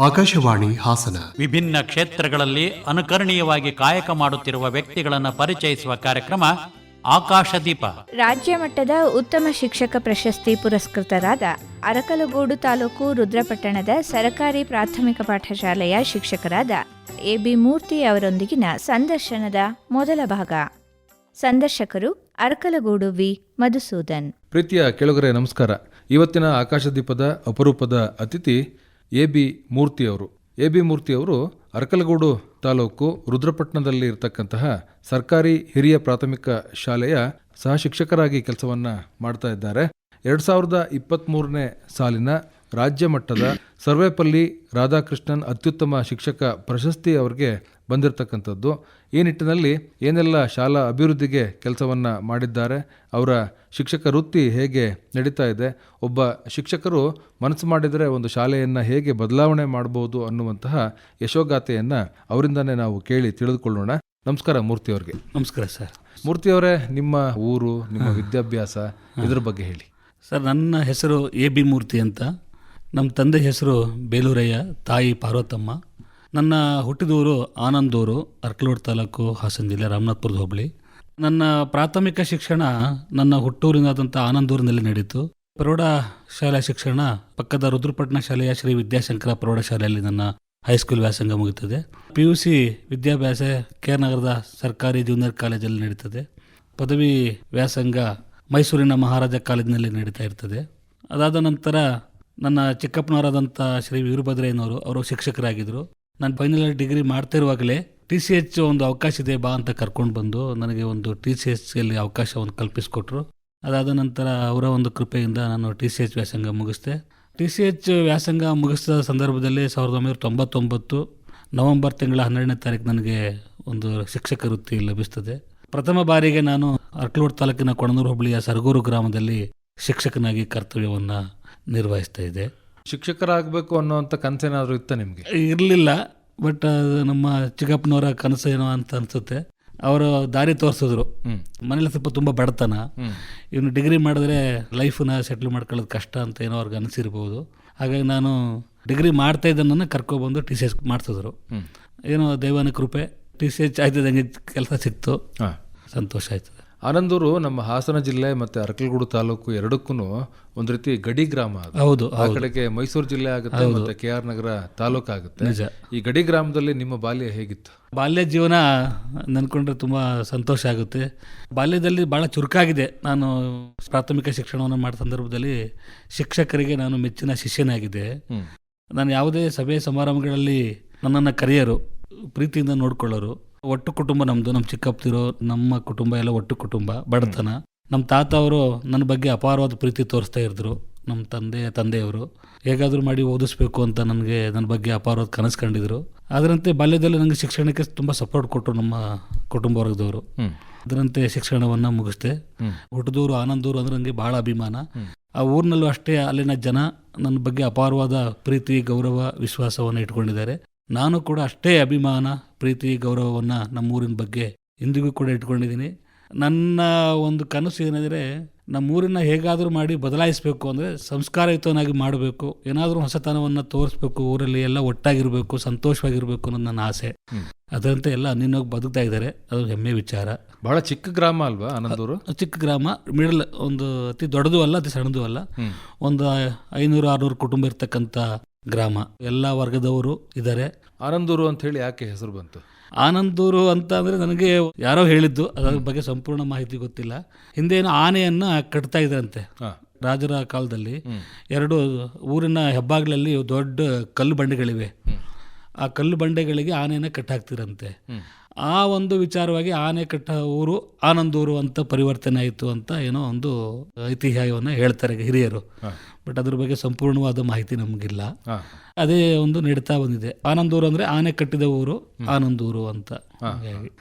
ಆಕಾಶವಾಣಿ ಹಾಸನ. ವಿಭಿನ್ನ ಕ್ಷೇತ್ರಗಳಲ್ಲಿ ಅನುಕರಣೀಯವಾಗಿ ಕಾಯಕ ಮಾಡುತ್ತಿರುವ ವ್ಯಕ್ತಿಗಳನ್ನು ಪರಿಚಯಿಸುವ ಕಾರ್ಯಕ್ರಮ ಆಕಾಶದೀಪ ರಾಜ್ಯ ಮಟ್ಟದ ಉತ್ತಮ ಶಿಕ್ಷಕ ಪ್ರಶಸ್ತಿ ಪುರಸ್ಕೃತರಾದ ಅರಕಲಗೂಡು ತಾಲೂಕು ರುದ್ರಪಟ್ಟಣದ ಸರಕಾರಿ ಪ್ರಾಥಮಿಕ ಪಾಠಶಾಲೆಯ ಶಿಕ್ಷಕರಾದ ಎ ಬಿ ಮೂರ್ತಿ ಅವರೊಂದಿಗಿನ ಸಂದರ್ಶನದ ಮೊದಲ ಭಾಗ. ಸಂದರ್ಶಕರು ಅರಕಲಗೂಡು ವಿ. ಮಧುಸೂದನ್. ಪ್ರೀತಿಯ ಕೆಳಗರೆ ನಮಸ್ಕಾರ. ಇವತ್ತಿನ ಆಕಾಶದೀಪದ ಅಪರೂಪದ ಅತಿಥಿ ಎ ಬಿ ಮೂರ್ತಿಯವರು. ಎ ಬಿ ಮೂರ್ತಿಯವರು ಅರಕಲಗೂಡು ತಾಲೂಕು ರುದ್ರಪಟ್ಟಣದಲ್ಲಿ ಇರತಕ್ಕಂತಹ ಸರ್ಕಾರಿ ಹಿರಿಯ ಪ್ರಾಥಮಿಕ ಶಾಲೆಯ ಸಹ ಶಿಕ್ಷಕರಾಗಿ ಕೆಲಸವನ್ನು ಮಾಡ್ತಾ ಇದ್ದಾರೆ. ಎರಡು ಸಾವಿರದ ಇಪ್ಪತ್ತ್ಮೂರನೇ ಸಾಲಿನ ರಾಜ್ಯ ಮಟ್ಟದ ಸರ್ವೇಪಲ್ಲಿ ರಾಧಾಕೃಷ್ಣನ್ ಅತ್ಯುತ್ತಮ ಶಿಕ್ಷಕ ಪ್ರಶಸ್ತಿ ಅವರಿಗೆ ಬಂದಿರತಕ್ಕಂಥದ್ದು. ಈ ನಿಟ್ಟಿನಲ್ಲಿ ಏನೆಲ್ಲ ಶಾಲಾ ಅಭಿವೃದ್ಧಿಗೆ ಕೆಲಸವನ್ನು ಮಾಡಿದ್ದಾರೆ ಅವರ ಶಿಕ್ಷಕ ವೃತ್ತಿ ಹೇಗೆ ನಡೀತಾ ಇದೆ ಒಬ್ಬ ಶಿಕ್ಷಕರು ಮನಸ್ಸು ಮಾಡಿದರೆ ಒಂದು ಶಾಲೆಯನ್ನು ಹೇಗೆ ಬದಲಾವಣೆ ಮಾಡಬಹುದು ಅನ್ನುವಂತಹ ಯಶೋಗಾಥೆಯನ್ನು ಅವರಿಂದನೇ ನಾವು ಕೇಳಿ ತಿಳಿದುಕೊಳ್ಳೋಣ. ನಮಸ್ಕಾರ ಮೂರ್ತಿ ಅವರಿಗೆ. ನಮಸ್ಕಾರ ಸರ್. ಮೂರ್ತಿಯವರೇ ನಿಮ್ಮ ಊರು ನಿಮ್ಮ ವಿದ್ಯಾಭ್ಯಾಸ ಇದ್ರ ಬಗ್ಗೆ ಹೇಳಿ. ಸರ್ ನನ್ನ ಹೆಸರು ಎ ಬಿ ಮೂರ್ತಿ ಅಂತ. ನಮ್ಮ ತಂದೆ ಹೆಸರು ಬೇಲೂರಯ್ಯ, ತಾಯಿ ಪಾರ್ವತಮ್ಮ. ನನ್ನ ಹುಟ್ಟಿದೂರು ಆನಂದೂರು, ಅರ್ಕಲೂರು ತಾಲೂಕು ಹಾಸನ ಜಿಲ್ಲೆ ರಾಮನಾಥ್ಪುರದ ಹೋಬಳಿ. ನನ್ನ ಪ್ರಾಥಮಿಕ ಶಿಕ್ಷಣ ನನ್ನ ಹುಟ್ಟೂರಿನಾದಂಥ ಆನಂದೂರಿನಲ್ಲಿ ನಡೀತು ಪ್ರೌಢ ಶಾಲಾ ಶಿಕ್ಷಣ ಪಕ್ಕದ ರುದ್ರಪಟ್ಟಣ ಶಾಲೆಯ ಶ್ರೀ ವಿದ್ಯಾಶಂಕರ ಪ್ರೌಢಶಾಲೆಯಲ್ಲಿ ನನ್ನ ಹೈಸ್ಕೂಲ್ ವ್ಯಾಸಂಗ ಮುಗಿತದೆ. ಪಿ ಯು ಸಿ ವಿದ್ಯಾಭ್ಯಾಸ ಕೆ ನಗರದ ಸರ್ಕಾರಿ ಜೂನಿಯರ್ ಕಾಲೇಜಲ್ಲಿ ನಡೀತದೆ. ಪದವಿ ವ್ಯಾಸಂಗ ಮೈಸೂರಿನ ಮಹಾರಾಜ ಕಾಲೇಜಿನಲ್ಲಿ ನಡೀತಾ ಇರ್ತದೆ. ಅದಾದ ನಂತರ ನನ್ನ ಚಿಕ್ಕಪ್ಪನವರಾದಂಥ ಶ್ರೀ ವೀರಭದ್ರಯ್ಯನವರು ಅವರು ಶಿಕ್ಷಕರಾಗಿದ್ದರು. ನಾನು ಫೈನಲ್ ಇಯರ್ ಡಿಗ್ರಿ ಮಾಡ್ತಿರುವಾಗಲೇ ಟಿ ಸಿ ಎಚ್ ಒಂದು ಅವಕಾಶ ಇದೆ, ಬಾ ಅಂತ ಕರ್ಕೊಂಡು ಬಂದು ನನಗೆ ಒಂದು ಟಿ ಸಿ ಎಚ್ಲ್ಲಿ ಅವಕಾಶವನ್ನು ಕಲ್ಪಿಸಿಕೊಟ್ರು. ಅದಾದ ನಂತರ ಅವರ ಒಂದು ಕೃಪೆಯಿಂದ ನಾನು ಟಿ ಸಿ ಎಚ್ ವ್ಯಾಸಂಗ ಮುಗಿಸಿದೆ. ಟಿ ಸಿ ಎಚ್ ವ್ಯಾಸಂಗ ಮುಗಿಸಿದ ಸಂದರ್ಭದಲ್ಲಿ ಸಾವಿರದ ಒಂಬೈನೂರ ತೊಂಬತ್ತೊಂಬತ್ತು ನವೆಂಬರ್ ತಿಂಗಳ ಹನ್ನೆರಡನೇ ತಾರೀಕು ನನಗೆ ಒಂದು ಶಿಕ್ಷಕ ವೃತ್ತಿ ಲಭಿಸ್ತದೆ. ಪ್ರಥಮ ಬಾರಿಗೆ ನಾನು ಅರ್ಕಲೋಡ್ ತಾಲೂಕಿನ ಕೊಣನೂರು ಹುಬ್ಬಳ್ಳಿಯ ಸರಗೂರು ಗ್ರಾಮದಲ್ಲಿ ಶಿಕ್ಷಕನಾಗಿ ಕರ್ತವ್ಯವನ್ನು ನಿರ್ವಹಿಸ್ತಾ ಇದೆ. ಶಿಕ್ಷಕರಾಗಬೇಕು ಅನ್ನುವಂಥ ಕನಸೇನಾದರೂ ಇತ್ತ ನಿಮಗೆ? ಇರಲಿಲ್ಲ ಬಟ್ ನಮ್ಮ ಚಿಕ್ಕಪ್ಪನವರ ಕನಸು ಏನೋ ಅಂತ ಅನಿಸುತ್ತೆ. ಅವರು ದಾರಿ ತೋರಿಸಿದ್ರು. ಮನೇಲಿ ಸ್ವಲ್ಪ ತುಂಬ ಬಡತನ. ಇವನು ಡಿಗ್ರಿ ಮಾಡಿದ್ರೆ ಲೈಫನ್ನ ಸೆಟ್ಲ್ ಮಾಡ್ಕೊಳ್ಳೋದು ಕಷ್ಟ ಅಂತ ಏನೋ ಅವ್ರಿಗೆ ಅನಿಸಿರ್ಬೋದು. ಹಾಗಾಗಿ ನಾನು ಡಿಗ್ರಿ ಮಾಡ್ತಾ ಇದ್ದನ್ನು ಕರ್ಕೊಬಂದು ಟಿ ಸಿ ಎಸ್ ಮಾಡಿಸಿದ್ರು. ಏನೋ ದೈವನ ಕೃಪೆ ಟಿ ಸಿ ಎಚ್ ಆಯ್ತದಂಗೆ ಕೆಲಸ ಸಿಕ್ತು. ಸಂತೋಷ ಆಯ್ತದೆ ಆನಂದೂರು ನಮ್ಮ ಹಾಸನ ಜಿಲ್ಲೆ ಮತ್ತೆ ಅರಕಲಗೂಡು ತಾಲೂಕು ಎರಡಕ್ಕೂ ಒಂದು ರೀತಿ ಗಡಿ ಗ್ರಾಮ ಹೌದು ಆ ಕಡೆಗೆ ಮೈಸೂರು ಜಿಲ್ಲೆ ಆಗುತ್ತೆ ಮತ್ತೆ ಕೆ ಆರ್ ನಗರ ತಾಲೂಕು ಆಗುತ್ತೆ. ನಿಜ. ಈ ಗಡಿ ಗ್ರಾಮದಲ್ಲಿ ನಿಮ್ಮ ಬಾಲ್ಯ ಹೇಗಿತ್ತು? ಬಾಲ್ಯ ಜೀವನ ನೆನ್ಕೊಂಡ್ರೆ ತುಂಬ ಸಂತೋಷ ಆಗುತ್ತೆ. ಬಾಲ್ಯದಲ್ಲಿ ಭಾಳ ಚುರುಕಾಗಿದೆ. ನಾನು ಪ್ರಾಥಮಿಕ ಶಿಕ್ಷಣವನ್ನು ಮಾಡಿದ ಸಂದರ್ಭದಲ್ಲಿ ಶಿಕ್ಷಕರಿಗೆ ನಾನು ಮೆಚ್ಚಿನ ಶಿಷ್ಯನಾಗಿದ್ದೆ. ನಾನು ಯಾವುದೇ ಸಭೆ ಸಮಾರಂಭಗಳಲ್ಲಿ ನನ್ನನ್ನು ಕರೆಯರು ಪ್ರೀತಿಯಿಂದ ನೋಡ್ಕೊಳ್ಳೋರು. ಒಟ್ಟು ಕುಟುಂಬ ನಮ್ಮದು ನಮ್ಮ ಚಿಕ್ಕಪ್ಪತಿರೋ ನಮ್ಮ ಕುಟುಂಬ ಎಲ್ಲ ಒಟ್ಟು ಕುಟುಂಬ ಬಡತನ. ನಮ್ಮ ತಾತ ಅವರು ನನ್ನ ಬಗ್ಗೆ ಅಪಾರವಾದ ಪ್ರೀತಿ ತೋರಿಸ್ತಾ ಇದ್ರು ನಮ್ಮ ತಂದೆ ತಂದೆಯವರು. ಹೇಗಾದರೂ ಮಾಡಿ ಓದಿಸ್ಬೇಕು ಅಂತ ನನಗೆ ನನ್ನ ಬಗ್ಗೆ ಅಪಾರವಾದ ಕನಸು ಕಂಡಿದ್ರು. ಅದರಂತೆ ಬಾಲ್ಯದಲ್ಲಿ ನನಗೆ ಶಿಕ್ಷಣಕ್ಕೆ ತುಂಬ ಸಪೋರ್ಟ್ ಕೊಟ್ಟರು ನಮ್ಮ ಕುಟುಂಬ ವರ್ಗದವರು. ಅದರಂತೆ ಶಿಕ್ಷಣವನ್ನು ಮುಗಿಸ್ದೆ. ಹುಟ್ಟದೂರು ಆನಂದೂರು ಅಂದ್ರೆ ನನಗೆ ಭಾಳ ಅಭಿಮಾನ. ಆ ಊರಿನಲ್ಲೂ ಅಷ್ಟೇ ಅಲ್ಲಿನ ಜನ ನನ್ನ ಬಗ್ಗೆ ಅಪಾರವಾದ ಪ್ರೀತಿ ಗೌರವ ವಿಶ್ವಾಸವನ್ನು ಇಟ್ಕೊಂಡಿದ್ದಾರೆ. ನಾನು ಕೂಡ ಅಷ್ಟೇ ಅಭಿಮಾನ ಪ್ರೀತಿ ಗೌರವವನ್ನು ನಮ್ಮೂರಿನ ಬಗ್ಗೆ ಇಂದಿಗೂ ಕೂಡ ಇಟ್ಕೊಂಡಿದ್ದೀನಿ. ನನ್ನ ಒಂದು ಕನಸು ಏನಂದರೆ ನಮ್ಮೂರನ್ನ ಹೇಗಾದರೂ ಮಾಡಿ ಬದಲಾಯಿಸಬೇಕು ಅಂದರೆ ಸಂಸ್ಕಾರಯುತವನ್ನಾಗಿ ಮಾಡಬೇಕು. ಏನಾದರೂ ಹೊಸತನವನ್ನು ತೋರಿಸ್ಬೇಕು ಊರಲ್ಲಿ ಎಲ್ಲ ಒಟ್ಟಾಗಿರಬೇಕು ಸಂತೋಷವಾಗಿರಬೇಕು ಅನ್ನೋದು ನನ್ನ ಆಸೆ. ಅದರಂತೆ ಎಲ್ಲ ನಿನ್ನೋಗಿ ಬದುಕ್ತಾ ಇದ್ದಾರೆ. ಅದು ಹೆಮ್ಮೆ ವಿಚಾರ. ಬಹಳ ಚಿಕ್ಕ ಗ್ರಾಮ ಅಲ್ವಾ ಆನಂದೂರು? ಚಿಕ್ಕ ಗ್ರಾಮ ಮಿಡಲ್ ಒಂದು ಅತಿ ದೊಡ್ಡದು ಅಲ್ಲ ಅತಿ ಸಣ್ಣದು ಅಲ್ಲ. ಒಂದು ಐನೂರು ಆರುನೂರು ಕುಟುಂಬ ಇರ್ತಕ್ಕಂಥ ಗ್ರಾಮ. ಎಲ್ಲ ವರ್ಗದವರು ಇದ್ದಾರೆ. ಆನಂದೂರು ಅಂತ ಹೇಳಿ ಯಾಕೆ ಹೆಸರು ಬಂತು? ಆನಂದೂರು ಅಂತ ಅಂದರೆ ನನಗೆ ಯಾರೋ ಹೇಳಿದ್ದು ಅದರ ಬಗ್ಗೆ ಸಂಪೂರ್ಣ ಮಾಹಿತಿ ಗೊತ್ತಿಲ್ಲ. ಹಿಂದೆ ಆನೆಯನ್ನು ಆನೆಯನ್ನ ಕಟ್ತಾ ಇದ್ರಂತೆ. ರಾಜರ ಕಾಲದಲ್ಲಿ ಎರಡು ಊರಿನ ಹೆಬ್ಬಾಗ್ಲಲ್ಲಿ ದೊಡ್ಡ ಕಲ್ಲು ಬಂಡೆಗಳಿವೆ. ಆ ಕಲ್ಲು ಬಂಡೆಗಳಿಗೆ ಆನೆಯನ್ನು ಕಟ್ಟಾಕ್ತಿರಂತೆ. ಆ ಒಂದು ವಿಚಾರವಾಗಿ ಆನೆ ಕಟ್ಟ ಊರು ಆನಂದೂರು ಅಂತ ಪರಿವರ್ತನೆ ಆಯಿತು ಅಂತ ಏನೋ ಒಂದು ಐತಿಹ್ಯವನ್ನು ಹೇಳ್ತಾರೆ ಹಿರಿಯರು. ಬಟ್ ಅದ್ರ ಬಗ್ಗೆ ಸಂಪೂರ್ಣವಾದ ಮಾಹಿತಿ ನಮಗಿಲ್ಲ. ಅದೇ ಒಂದು ನಡೀತಾ ಬಂದಿದೆ. ಆನಂದೂರು ಅಂದ್ರೆ ಆನೆ ಕಟ್ಟಿದ ಊರು ಆನಂದೂರು ಅಂತ.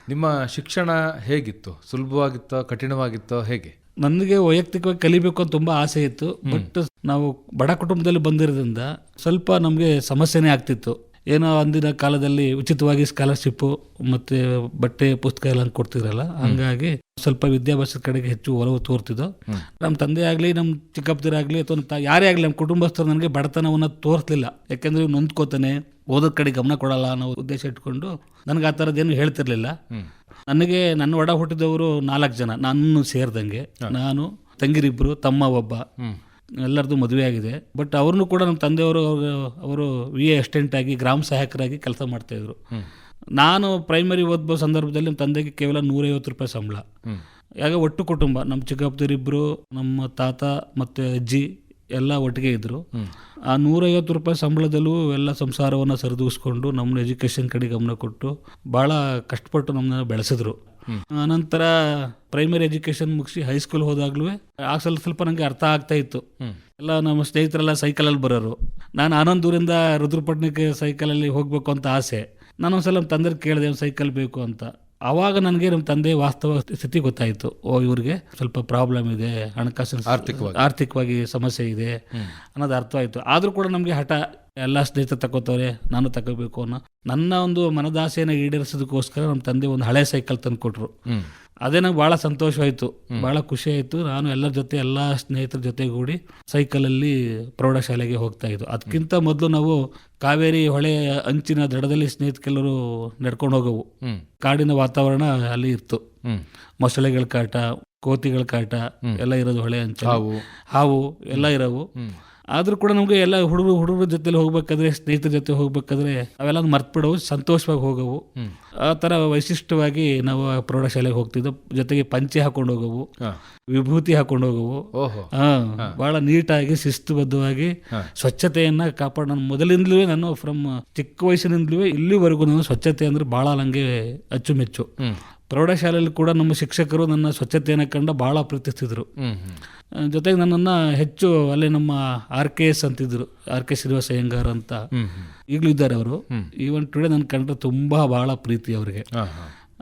ನಿಮ್ಮ ಶಿಕ್ಷಣ ಹೇಗಿತ್ತು? ಸುಲಭವಾಗಿತ್ತೋ ಕಠಿಣವಾಗಿತ್ತೋ ಹೇಗೆ? ನನಗೆ ವೈಯಕ್ತಿಕವಾಗಿ ಕಲಿಬೇಕು ಅಂತ ತುಂಬಾ ಆಸೆ ಇತ್ತು. ಬಟ್ ನಾವು ಬಡ ಕುಟುಂಬದಲ್ಲಿ ಬಂದಿರೋದ್ರಿಂದ ಸ್ವಲ್ಪ ನಮಗೆ ಸಮಸ್ಯೆನೇ ಆಗ್ತಿತ್ತು. ಏನೋ ಅಂದಿನ ಕಾಲದಲ್ಲಿ ಉಚಿತವಾಗಿ ಸ್ಕಾಲರ್ಶಿಪ್ಪು ಮತ್ತೆ ಬಟ್ಟೆ ಪುಸ್ತಕ ಎಲ್ಲ ಕೊಡ್ತಿದ್ರಲ್ಲ ಹಂಗಾಗಿ ಸ್ವಲ್ಪ ವಿದ್ಯಾಭ್ಯಾಸದ ಕಡೆಗೆ ಹೆಚ್ಚು ಒಲವು ತೋರ್ತಿದ್ದು. ನಮ್ಮ ತಂದೆ ಆಗಲಿ ನಮ್ಮ ಚಿಕ್ಕಪ್ಪದಿರಾಗಲಿ ಅಥವಾ ತ- ಯಾರೇ ಆಗಲಿ ನಮ್ಮ ಕುಟುಂಬಸ್ಥರು ನನಗೆ ಬಡತನವನ್ನು ತೋರಿಸಲಿಲ್ಲ. ಯಾಕೆಂದ್ರೆ ಇವ್ನು ನೊಂದ್ಕೋತಾನೆ ಓದೋದ್ ಕಡೆ ಗಮನ ಕೊಡಲ್ಲ ಅನ್ನೋ ಉದ್ದೇಶ ಇಟ್ಕೊಂಡು ನನಗೆ ಆ ಥರದ್ದೇನು ಹೇಳ್ತಿರ್ಲಿಲ್ಲ. ನನಗೆ ನನ್ನ ಒಡ ಹುಟ್ಟಿದವರು ನಾಲ್ಕು ಜನ ನಾನು ಸೇರಿದಂಗೆ ನಾನು ತಂಗಿರಿಬ್ಬರು ತಮ್ಮ ಒಬ್ಬ. ಎಲ್ಲರದು ಮದುವೆ ಆಗಿದೆ. ಬಟ್ ಅವ್ರನ್ನೂ ಕೂಡ ನಮ್ಮ ತಂದೆಯವರು ಅವ್ರು- ಅವರು ವಿ ಎ ಅಸ್ಟೆಂಟ್ ಆಗಿ ಗ್ರಾಮ ಸಹಾಯಕರಾಗಿ ಕೆಲಸ ಮಾಡ್ತಾಯಿದ್ರು ನಾನು ಪ್ರೈಮರಿ ಓದ್ಬೋ ಸಂದರ್ಭದಲ್ಲಿ ನಮ್ಮ ತಂದೆಗೆ ಕೇವಲ ನೂರೈವತ್ತು ರೂಪಾಯಿ ಸಂಬಳ. ಯಾಕೆ ಒಟ್ಟು ಕುಟುಂಬ. ನಮ್ಮ ಚಿಕ್ಕಪ್ಪದಿರಿಬ್ಬರು ನಮ್ಮ ತಾತ ಮತ್ತು ಅಜ್ಜಿ ಎಲ್ಲ ಒಟ್ಟಿಗೆ ಇದ್ದರು ಆ ನೂರೈವತ್ತು ರೂಪಾಯಿ ಸಂಬಳದಲ್ಲೂ ಎಲ್ಲ ಸಂಸಾರವನ್ನು ಸರಿದೂಗಿಸ್ಕೊಂಡು ನಮ್ಮನ್ನ ಎಜುಕೇಷನ್ ಕಡೆ ಗಮನ ಕೊಟ್ಟು ಭಾಳ ಕಷ್ಟಪಟ್ಟು ನಮ್ಮನ್ನ ಬೆಳೆಸಿದ್ರು. ನಂತರ ಪ್ರೈಮರಿ ಎಜುಕೇಷನ್ ಮುಗಿಸಿ ಹೈಸ್ಕೂಲ್ ಹೋದಾಗ್ಲೂ ಆ ಸ್ವಲ್ಪ ಸ್ವಲ್ಪ ನನಗೆ ಅರ್ಥ ಆಗ್ತಾ ಇತ್ತು. ಎಲ್ಲ ನಮ್ಮ ಸ್ನೇಹಿತರೆಲ್ಲ ಸೈಕಲಲ್ಲಿ ಬರೋರು. ನಾನು ಆನಂದೂರಿಂದ ರುದ್ರಪಟ್ಟಣಕ್ಕೆ ಸೈಕಲಲ್ಲಿ ಹೋಗಬೇಕು ಅಂತ ಆಸೆ. ನಾನು ಒಂದ್ಸಲ ನಮ್ಮ ತಂದೆ ಕೇಳಿದೆ ಒಂದು ಸೈಕಲ್ ಬೇಕು? ಅಂತ. ಆವಾಗ ನನಗೆ ನಮ್ಮ ತಂದೆ ವಾಸ್ತವ ಸ್ಥಿತಿ ಗೊತ್ತಾಯಿತು. ಓ ಇವರಿಗೆ ಸ್ವಲ್ಪ ಪ್ರಾಬ್ಲಮ್ ಇದೆ ಹಣಕಾಸಿನ ಆರ್ಥಿಕವಾಗಿ. ಆರ್ಥಿಕವಾಗಿ ಸಮಸ್ಯೆ ಇದೆ ಅನ್ನೋದು ಅರ್ಥ ಆಯಿತು ಆದರೂ ಕೂಡ ನಮಗೆ ಹಠ ಎಲ್ಲ ಸ್ನೇಹಿತರು ತಗೋತವ್ರೆ ನಾನು ತಗೋಬೇಕು ಅನ್ನೋ ನನ್ನ ಒಂದು ಮನದಾಸೆಯನ್ನು ಈಡೇರಿಸೋದಕ್ಕೋಸ್ಕರ ನಮ್ಮ ತಂದೆ ಒಂದು ಹಳೆ ಸೈಕಲ್ ತಂದು ಕೊಟ್ರು ಅದೇ ನಂಗೆ ಭಾಳ ಸಂತೋಷವಾಯಿತು ಭಾಳ ಖುಷಿ ಆಯಿತು. ನಾನು ಎಲ್ಲರ ಜೊತೆ ಎಲ್ಲ ಸ್ನೇಹಿತರ ಜೊತೆಗೂಡಿ ಸೈಕಲಲ್ಲಿ ಪ್ರೌಢಶಾಲೆಗೆ ಹೋಗ್ತಾ ಇದ್ದು. ಅದಕ್ಕಿಂತ ಮೊದಲು ನಾವು ಕಾವೇರಿ ಹೊಳೆ ಅಂಚಿನ ದಡದಲ್ಲಿ ಸ್ನೇಹಿತರೆಲ್ಲರೂ ನಡ್ಕೊಂಡು ಹೋಗವು. ಕಾಡಿನ ವಾತಾವರಣ ಅಲ್ಲಿ ಇತ್ತು ಮೊಸಳೆಗಳ ಕಾಟ ಕೋತಿಗಳ ಕಾಟ ಎಲ್ಲ ಇರೋದು ಹೊಳೆ ಅಂಚು ಹಾವು. ಹಾವು ಎಲ್ಲ ಇರೋವು. ಆದ್ರೂ ಕೂಡ ನಮಗೆ ಎಲ್ಲ ಹುಡುಗರು ಹುಡುಗರ ಜೊತೆಲಿ ಹೋಗ್ಬೇಕಾದ್ರೆ ಸ್ನೇಹಿತರ ಜೊತೆ ಹೋಗ್ಬೇಕಾದ್ರೆ ಅವೆಲ್ಲ ಮರ್ತ್ಬಿಡವು ಸಂತೋಷವಾಗಿ ಹೋಗವು. ಆ ಥರ ವೈಶಿಷ್ಟ್ಯವಾಗಿ ನಾವು ಪ್ರೌಢಶಾಲೆಗೆ ಹೋಗ್ತಿದ್ವು ಜೊತೆಗೆ ಪಂಚೆ ಹಾಕೊಂಡು ಹೋಗವು ವಿಭೂತಿ ಹಾಕೊಂಡು ಹೋಗವು. ಬಹಳ ನೀಟಾಗಿ ಶಿಸ್ತುಬದ್ಧವಾಗಿ ಸ್ವಚ್ಛತೆಯನ್ನ ಕಾಪಾಡ ನಾನು ಮೊದಲಿಂದಲೂ ನಾನು ಫ್ರಮ್ ಚಿಕ್ಕ ವಯಸ್ಸಿನಿಂದಲೂ ಇಲ್ಲಿವರೆಗೂ ನಾನು ಸ್ವಚ್ಛತೆ ಅಂದ್ರೆ ಬಹಳ ನಂಗೆ ಅಚ್ಚುಮೆಚ್ಚು. ಪ್ರೌಢಶಾಲೆಯಲ್ಲಿ ಕೂಡ ನಮ್ಮ ಶಿಕ್ಷಕರು ನನ್ನ ಸ್ವಚ್ಛತೆಯನ್ನು ಕಂಡು ಭಾಳ ಪ್ರೀತಿಸ್ತಿದ್ರು ಜೊತೆಗೆ ನನ್ನನ್ನು ಹೆಚ್ಚು ಅಲ್ಲಿ ನಮ್ಮ ಆರ್ ಕೆ ಎಸ್ ಅಂತಿದ್ರು ಆರ್ ಕೆ ಶ್ರೀನಿವಾಸ ಅಯ್ಯಂಗಾರ್ ಅಂತ ಈಗಲೂ ಇದ್ದಾರೆ ಅವರು. ಈವನ್ ಟುಡೇ ನನ್ನ ಕಂಡ್ರೆ ತುಂಬ ಭಾಳ ಪ್ರೀತಿ ಅವರಿಗೆ.